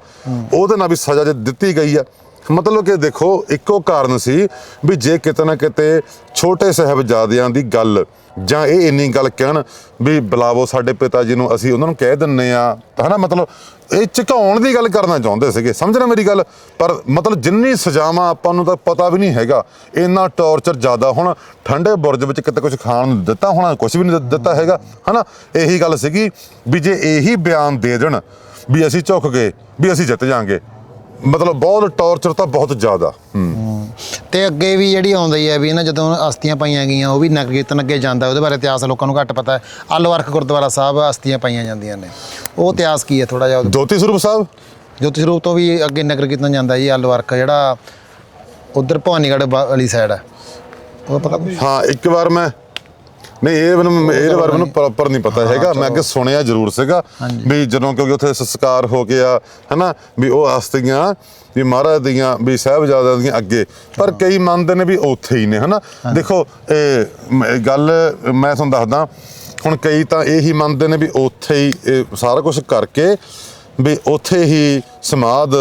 ਉਹਦੇ ਨਾਲ ਵੀ ਸਜ਼ਾ ਜੇ ਦਿੱਤੀ ਗਈ ਆ। ਮਤਲਬ ਕਿ ਦੇਖੋ, ਇੱਕੋ ਕਾਰਨ ਸੀ ਵੀ ਜੇ ਕਿਤੇ ਨਾ ਕਿਤੇ ਛੋਟੇ ਸਾਹਿਬਜ਼ਾਦਿਆਂ ਦੀ ਗੱਲ ਜਾਂ ਇਹ ਇੰਨੀ ਗੱਲ ਕਹਿਣ ਵੀ ਬੁਲਾਵੋ ਸਾਡੇ ਪਿਤਾ ਜੀ ਨੂੰ, ਅਸੀਂ ਉਹਨਾਂ ਨੂੰ ਕਹਿ ਦਿੰਨੇ ਆ। ਹਨਾ, ਮਤਲਬ ਇਹ ਝੁਕਾਉਣ ਦੀ ਗੱਲ ਕਰਨਾ ਚਾਹੁੰਦੇ ਸੀਗੇ। ਸਮਝਣਾ ਮੇਰੀ ਗੱਲ? ਪਰ ਮਤਲਬ ਜਿੰਨੀ ਸਜ਼ਾਵਾਂ ਆਪਾਂ ਨੂੰ ਤਾਂ ਪਤਾ ਵੀ ਨਹੀਂ ਹੈਗਾ, ਇੰਨਾ ਟੌਰਚਰ ਜ਼ਿਆਦਾ ਹੁਣ ਠੰਡੇ ਬੁਰਜ ਵਿੱਚ ਕਿਤੇ ਕੁਝ ਖਾਣ ਨੂੰ ਦਿੱਤਾ ਹੋਣਾ ਕੁਝ ਵੀ ਨਹੀਂ ਦਿੱਤਾ ਹੈਗਾ। ਹਨਾ, ਇਹੀ ਗੱਲ ਸੀਗੀ ਵੀ ਜੇ ਇਹੀ ਬਿਆਨ ਦੇ ਦੇਣ ਵੀ ਅਸੀਂ ਝੁਕ ਗਏ, ਵੀ ਅਸੀਂ ਜਿੱਤ ਜਾਾਂਗੇ ਮਤਲਬ ਬਹੁਤ ਟੌਰਚਰ ਤਾਂ ਬਹੁਤ ਜ਼ਿਆਦਾ ਹੂੰ। ਤੇ ਅੱਗੇ ਵੀ ਜਿਹੜੀ ਆਉਂਦੀ ਹੈ ਵੀ ਨਾ ਜਦੋਂ ਅਸਤੀਆਂ ਪਾਈਆਂ ਗਈਆਂ ਉਹ ਵੀ ਨਗਰ ਕੀਰਤਨ ਅੱਗੇ ਜਾਂਦਾ ਉਹਦੇ ਬਾਰੇ ਇਤਿਹਾਸ ਲੋਕਾਂ ਨੂੰ ਘੱਟ ਪਤਾ ਹੈ। ਆਲੋਵਰਕ ਗੁਰਦੁਆਰਾ ਸਾਹਿਬ ਅਸਤੀਆਂ ਪਾਈਆਂ ਜਾਂਦੀਆਂ ਨੇ। ਉਹ ਇਤਿਹਾਸ ਕੀ ਹੈ ਥੋੜਾ ਜਿਹਾ ਉਹਦੇ- ਜੋਤੀ ਸਰੂਪ ਸਾਹਿਬ? ਜੋਤੀ ਸਰੂਪ ਤੋਂ ਵੀ ਅੱਗੇ ਨਗਰ ਕੀਰਤਨ ਜਾਂਦਾ ਜੀ ਆਲੋਵਰਕ ਜਿਹੜਾ ਉਧਰ ਭਵਾਨੀਗੜ੍ਹ ਵਾ- ਵਾਲੀ ਸਾਈਡ ਹੈ। ਉਹ ਪਤਾ ਕੁਛ? ਹਾਂ ਇੱਕ ਵਾਰ ਮੈਂ ਨਹੀਂ ਇਹ ਮੈਨੂੰ ਇਹਦੇ ਬਾਰੇ ਮੈਨੂੰ ਪ੍ਰੋਪਰ ਨਹੀਂ ਪਤਾ ਹੈਗਾ। ਮੈਂ ਅੱਗੇ ਸੁਣਿਆ ਜ਼ਰੂਰ ਸੀਗਾ ਵੀ ਜਦੋਂ ਕਿਉਂਕਿ ਉੱਥੇ ਸੰਸਕਾਰ ਹੋ ਗਿਆ ਹਨਾ ਵੀ ਉਹ ਅਸਤੀਆਂ ਵੀ ਮਹਾਰਾਜ ਦੀਆਂ ਵੀ ਸਾਹਿਬਜ਼ਾਦਿਆਂ ਦੀਆਂ ਅੱਗੇ। ਪਰ ਕਈ ਮੰਨਦੇ ਨੇ ਵੀ ਉੱਥੇ ਹੀ ਨੇ ਹਨਾ। ਦੇਖੋ ਇਹ ਗੱਲ ਮੈਂ ਤੁਹਾਨੂੰ ਦੱਸਦਾ ਹੁਣ ਕਈ ਤਾਂ ਇਹੀ ਮੰਨਦੇ ਨੇ ਵੀ ਉੱਥੇ ਹੀ ਸਾਰਾ ਕੁਝ ਕਰਕੇ ਵੀ ਉੱਥੇ ਹੀ ਸਮਾਧ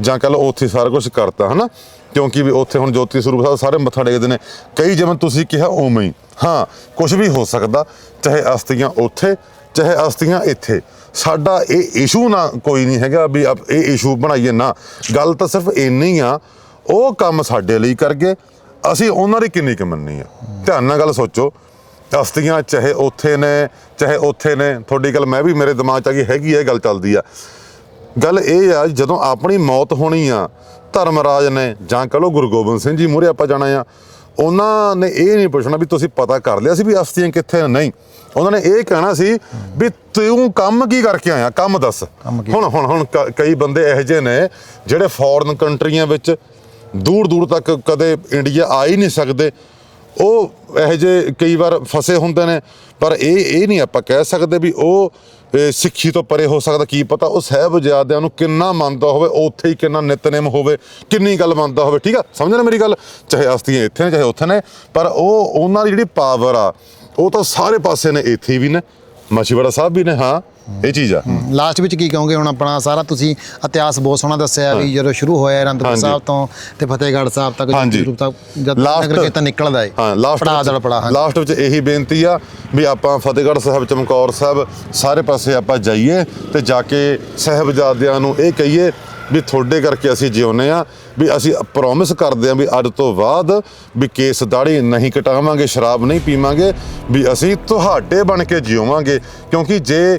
ਜਾਂ ਕਹ ਲਓ ਉੱਥੇ ਸਾਰਾ ਕੁਝ ਕਰਤਾ ਹਨਾ। ਕਿਉਂਕਿ ਵੀ ਉੱਥੇ ਹੁਣ ਜੋਤੀ ਸਰੂਪ ਸਾਹਿਬ ਸਾਰੇ ਮੱਥਾ ਟੇਕਦੇ ਨੇ। ਕਈ ਜਿਵੇਂ ਤੁਸੀਂ ਕਿਹਾ ਉਵੇਂ ਹੀ। ਹਾਂ ਕੁਝ ਵੀ ਹੋ ਸਕਦਾ, ਚਾਹੇ ਅਸਤੀਆਂ ਉੱਥੇ, ਚਾਹੇ ਅਸਤੀਆਂ ਇੱਥੇ। ਸਾਡਾ ਇਹ ਇਸ਼ੂ ਨਾ ਕੋਈ ਨਹੀਂ ਹੈਗਾ ਵੀ ਆਪ- ਇਹ ਇਸ਼ੂ ਬਣਾਈਏ ਨਾ। ਗੱਲ ਤਾਂ ਸਿਰਫ ਇੰਨੀ ਆ, ਉਹ ਕੰਮ ਸਾਡੇ ਲਈ ਕਰ ਗਏ। ਅਸੀਂ ਉਹਨਾਂ ਦੀ ਕਿੰਨੀ ਕੁ ਮੰਨੀ ਆ। ਧਿਆਨ ਨਾਲ ਗੱਲ ਸੋਚੋ। ਅਸਤੀਆਂ ਚਾਹੇ ਉੱਥੇ ਨੇ, ਚਾਹੇ ਉੱਥੇ ਨੇ। ਤੁਹਾਡੀ ਗੱਲ ਮੈਂ ਵੀ ਮੇਰੇ ਦਿਮਾਗ 'ਚ ਆ ਗਈ, ਹੈਗੀ ਇਹ ਗੱਲ ਚੱਲਦੀ ਆ। ਗੱਲ ਇਹ ਆ ਜਦੋਂ ਆਪਣੀ ਮੌਤ ਹੋਣੀ ਆ ਧਰਮਰਾਜ ਨੇ ਜਾਂ ਕਹ ਲਓ ਗੁਰੂ ਗੋਬਿੰਦ ਸਿੰਘ ਜੀ ਮੂਹਰੇ ਆਪਾਂ ਜਾਣਾ ਆ ਉਹਨਾਂ ਨੇ ਇਹ ਨਹੀਂ ਪੁੱਛਣਾ ਵੀ ਤੁਸੀਂ ਪਤਾ ਕਰ ਲਿਆ ਸੀ ਵੀ ਅਸਤੀਆਂ ਕਿੱਥੇ ਨੇ? ਨਹੀਂ। ਉਹਨਾਂ ਨੇ ਇਹ ਕਹਿਣਾ ਸੀ ਵੀ ਤੂੰ ਕੰਮ ਕੀ ਕਰਕੇ ਆਇਆ? ਕੰਮ ਦੱਸ? ਹੁਣ ਹੁਣ ਹੁਣ ਕਈ ਬੰਦੇ ਇਹੋ ਜਿਹੇ ਨੇ ਜਿਹੜੇ ਫੋਰਨ ਕੰਟਰੀਆਂ ਵਿੱਚ ਦੂਰ ਦੂਰ ਤੱਕ ਕਦੇ ਇੰਡੀਆ ਆ ਹੀ ਨਹੀਂ ਸਕਦੇ। ਉਹ ਇਹੋ ਜਿਹੇ ਕਈ ਵਾਰ ਫਸੇ ਹੁੰਦੇ ਨੇ ਪਰ ਇਹ ਇਹ ਨਹੀਂ ਆਪਾਂ ਕਹਿ ਸਕਦੇ ਵੀ ਉਹ ਸਿੱਖੀ ਤੋਂ ਪਰੇ ਹੋ ਸਕਦਾ, ਕੀ ਪਤਾ ਉਹ ਸਾਹਿਬਜ਼ਾਦਿਆਂ ਨੂੰ ਕਿੰਨਾ ਮੰਨਦਾ ਹੋਵੇ ਉੱਥੇ ਹੀ ਕਿੰਨਾ ਨਿਤਨੇਮ ਹੋਵੇ, ਕਿੰਨੀ ਗੱਲ ਮੰਨਦਾ ਹੋਵੇ, ਠੀਕ ਆ? ਸਮਝਣਾ ਮੇਰੀ ਗੱਲ? ਚਾਹੇ ਅਸਤੀਆਂ ਇੱਥੇ ਨੇ, ਚਾਹੇ ਉੱਥੇ ਨੇ, ਪਰ ਉਹ, ਉਹਨਾਂ ਦੀ ਜਿਹੜੀ ਪਾਵਰ ਆ, ਉਹ ਤਾਂ ਸਾਰੇ ਪਾਸੇ ਨੇ, ਇੱਥੇ ਵੀ ਨੇ ਮਾਛੀਵਾੜਾ ਸਾਹਿਬ ਵੀ ਨੇ, ਹਾਂ। ਇਹ ਚੀਜ਼ ਆ। ਲਾਸਟ ਵਿੱਚ ਕੀ ਕਹੋਗੇ? ਹੁਣ ਆਪਣਾ ਸਾਰਾ ਤੁਸੀਂ ਇਤਿਹਾਸ ਬਹੁਤ ਸੋਹਣਾ ਦੱਸਿਆ ਵੀ ਜਦੋਂ ਸ਼ੁਰੂ ਹੋਇਆ ਅਨੰਦਪੁਰ। ਸਾਹਿਬ ਤੋਂ ਤੇ ਫਤਿਹਗੜ੍ਹ ਸਾਹਿਬ ਤੱਕ ਸਰੂਪ ਤੱਕ ਜਦ ਨਗਰ ਕੀਰਤਨ ਨਿਕਲਦਾ ਹੈ ਹਾਂ ਲਾਸਟ ਲਾਸਟ ਵਿੱਚ ਇਹੀ ਬੇਨਤੀ ਆ ਵੀ ਆਪਾਂ ਫਤਿਹਗੜ੍ਹ ਸਾਹਿਬ ਚਮਕੌਰ ਸਾਹਿਬ ਸਾਰੇ ਪਾਸੇ ਆਪਾਂ ਜਾਈਏ ਤੇ ਜਾ ਕੇ ਸਾਹਿਬਜ਼ਾਦਿਆਂ ਨੂੰ ਇਹ ਕਹੀਏ ਵੀ ਤੁਹਾਡੇ ਕਰਕੇ ਅਸੀਂ ਜਿਉਂਦੇ ਆ ਵੀ ਅਸੀਂ ਪ੍ਰੋਮਿਸ ਕਰਦੇ ਆ ਵੀ ਅੱਜ ਤੋਂ ਬਾਅਦ ਵੀ ਕੇਸ ਦਾੜੀ ਨਹੀਂ ਕਟਾਵਾਂਗੇ ਸ਼ਰਾਬ ਨਹੀਂ ਪੀਵਾਂਗੇ ਵੀ ਅਸੀਂ ਤੁਹਾਡੇ ਬਣ ਕੇ ਜਿਉਵਾਂਗੇ। ਕਿਉਂਕਿ ਜੇ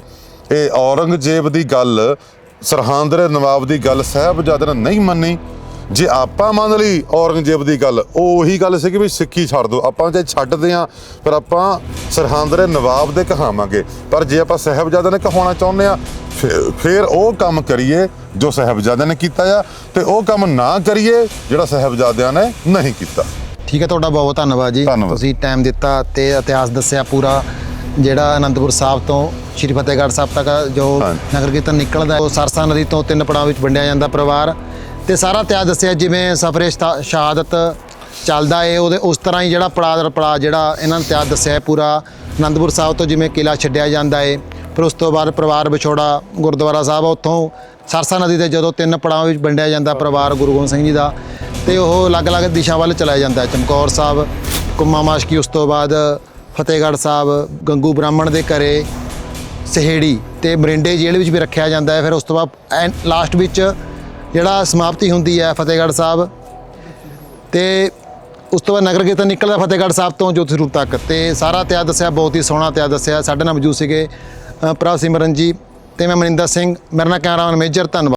ਇਹ ਔਰੰਗਜ਼ੇਬ ਦੀ ਗੱਲ ਸਰਹੰਦ ਦੇ ਨਵਾਬ ਦੀ ਗੱਲ ਸਾਹਿਬਜ਼ਾਦੇ ਨੇ ਨਹੀਂ ਮੰਨੀ। ਜੇ ਆਪਾਂ ਮੰਨ ਲਈ ਔਰੰਗਜ਼ੇਬ ਦੀ ਗੱਲ ਉਹ ਉਹੀ ਗੱਲ ਸੀ ਕਿ ਵੀ ਸਿੱਖੀ ਛੱਡ ਦੋ ਆਪਾਂ ਜੇ ਛੱਡਦੇ ਆ ਪਰ ਆਪਾਂ ਸਰਹੰਦ ਦੇ ਨਵਾਬ ਦੇ ਕਹਾਵਾਂਗੇ। ਪਰ ਜੇ ਆਪਾਂ ਸਾਹਿਬਜ਼ਾਦੇ ਨੇ ਕਹਾਉਣਾ ਚਾਹੁੰਦੇ ਆ ਫਿਰ- ਉਹ ਕੰਮ ਕਰੀਏ ਜੋ ਸਾਹਿਬਜ਼ਾਦੇ ਨੇ ਕੀਤਾ ਆ ਤੇ ਉਹ ਕੰਮ ਨਾ ਕਰੀਏ ਜਿਹੜਾ ਸਾਹਿਬਜ਼ਾਦਿਆਂ ਨੇ ਨਹੀਂ ਕੀਤਾ। ਠੀਕ ਹੈ ਤੁਹਾਡਾ ਬਹੁਤ ਧੰਨਵਾਦ ਜੀ। ਤੁਸੀਂ ਟਾਈਮ ਦਿੱਤਾ ਤੇ ਇਤਿਹਾਸ ਦੱਸਿਆ ਪੂਰਾ। ਜਿਹੜਾ ਅਨੰਦਪੁਰ ਸਾਹਿਬ ਤੋਂ ਸ਼੍ਰੀ ਫਤਿਹਗੜ੍ਹ ਸਾਹਿਬ ਤੱਕ ਜੋ। ਨਗਰ ਕੀਰਤਨ ਨਿਕਲਦਾ ਉਹ ਸਰਸਾ ਨਦੀ ਤੋਂ ਤਿੰਨ ਪੜਾਅ ਵਿੱਚ ਵੰਡਿਆ ਜਾਂਦਾ ਪਰਿਵਾਰ। ਤੇ ਸਾਰਾ ਇਤਿਹਾਸ ਦੱਸਿਆ ਜਿਵੇਂ ਸਫਰੇ ਸ਼ਹਾਦਤ ਚੱਲਦਾ ਏ ਉਹਦੇ ਉਸ ਤਰ੍ਹਾਂ ਹੀ ਜਿਹੜਾ ਪੜਾਅ ਦਰ ਪੜਾਅ ਜਿਹੜਾ ਇਹਨਾਂ ਨੇ ਤਿਆਰ ਦੱਸਿਆ ਪੂਰਾ ਆਨੰਦਪੁਰ ਸਾਹਿਬ ਤੋਂ ਜਿਵੇਂ ਕਿਲਾ ਛੱਡਿਆ ਜਾਂਦਾ ਏ। ਫਿਰ ਉਸ ਤੋਂ ਬਾਅਦ ਪਰਿਵਾਰ ਵਿਛੋੜਾ ਗੁਰਦੁਆਰਾ ਸਾਹਿਬ ਉੱਥੋਂ ਸਰਸਾ ਨਦੀ ਤੇ ਜਦੋਂ ਤਿੰਨ ਪੜਾਵਾਂ ਵਿੱਚ ਵੰਡਿਆ ਜਾਂਦਾ ਪਰਿਵਾਰ ਗੁਰੂ ਗੋਬਿੰਦ ਸਿੰਘ ਜੀ ਦਾ ਤੇ ਉਹ ਅਲੱਗ-ਅਲੱਗ ਦਿਸ਼ਾ ਵੱਲ ਚਲਾਇਆ ਜਾਂਦਾ ਚਮਕੌਰ ਸਾਹਿਬ ਕੁੰਮਾ ਮਾਸ਼ਕੀ ਉਸ ਤੋਂ ਬਾਅਦ ਫਤਿਹਗੜ੍ਹ ਸਾਹਿਬ ਗੰਗੂ ਬ੍ਰਾਹਮਣ ਦੇ ਘਰੇ ਸਹੇੜੀ ਤੇ ਮਰਿੰਡੇ ਜੇਲ੍ਹ ਵਿੱਚ ਵੀ ਰੱਖਿਆ ਜਾਂਦਾ ਹੈ। ਫਿਰ ਉਸ ਤੋਂ ਬਾਅਦ ਲਾਸਟ ਵਿੱਚ ਜਿਹੜਾ ਸਮਾਪਤੀ ਹੁੰਦੀ ਹੈ ਫਤਿਹਗੜ੍ਹ ਸਾਹਿਬ ਤੇ ਉਸ ਤੋਂ ਬਾਅਦ ਨਗਰ ਕੀਰਤਨ ਨਿਕਲਦਾ ਫਤਿਹਗੜ੍ਹ ਸਾਹਿਬ ਤੋਂ ਜੋਤੀ ਸਰੂਪ ਤੱਕ ਤੇ ਸਾਰਾ ਤਿਆਰ ਦੱਸਿਆ ਬਹੁਤ ਹੀ ਸੋਹਣਾ ਤਿਆਰ ਦੱਸਿਆ। ਸਾਡੇ ਨਾਲ ਮੌਜੂਦ ਸੀਗੇ ਅ, ਪ੍ਰਭ ਸਿਮਰਨ ਜੀ ਤੇ ਮੈਂ ਮਨਿੰਦਰ ਸਿੰਘ। ਮੇਰਾ ਨਾਮ ਕੈਮਰਾਮੈਨ ਮੇਜਰ ਧੰਨਵਾਦ।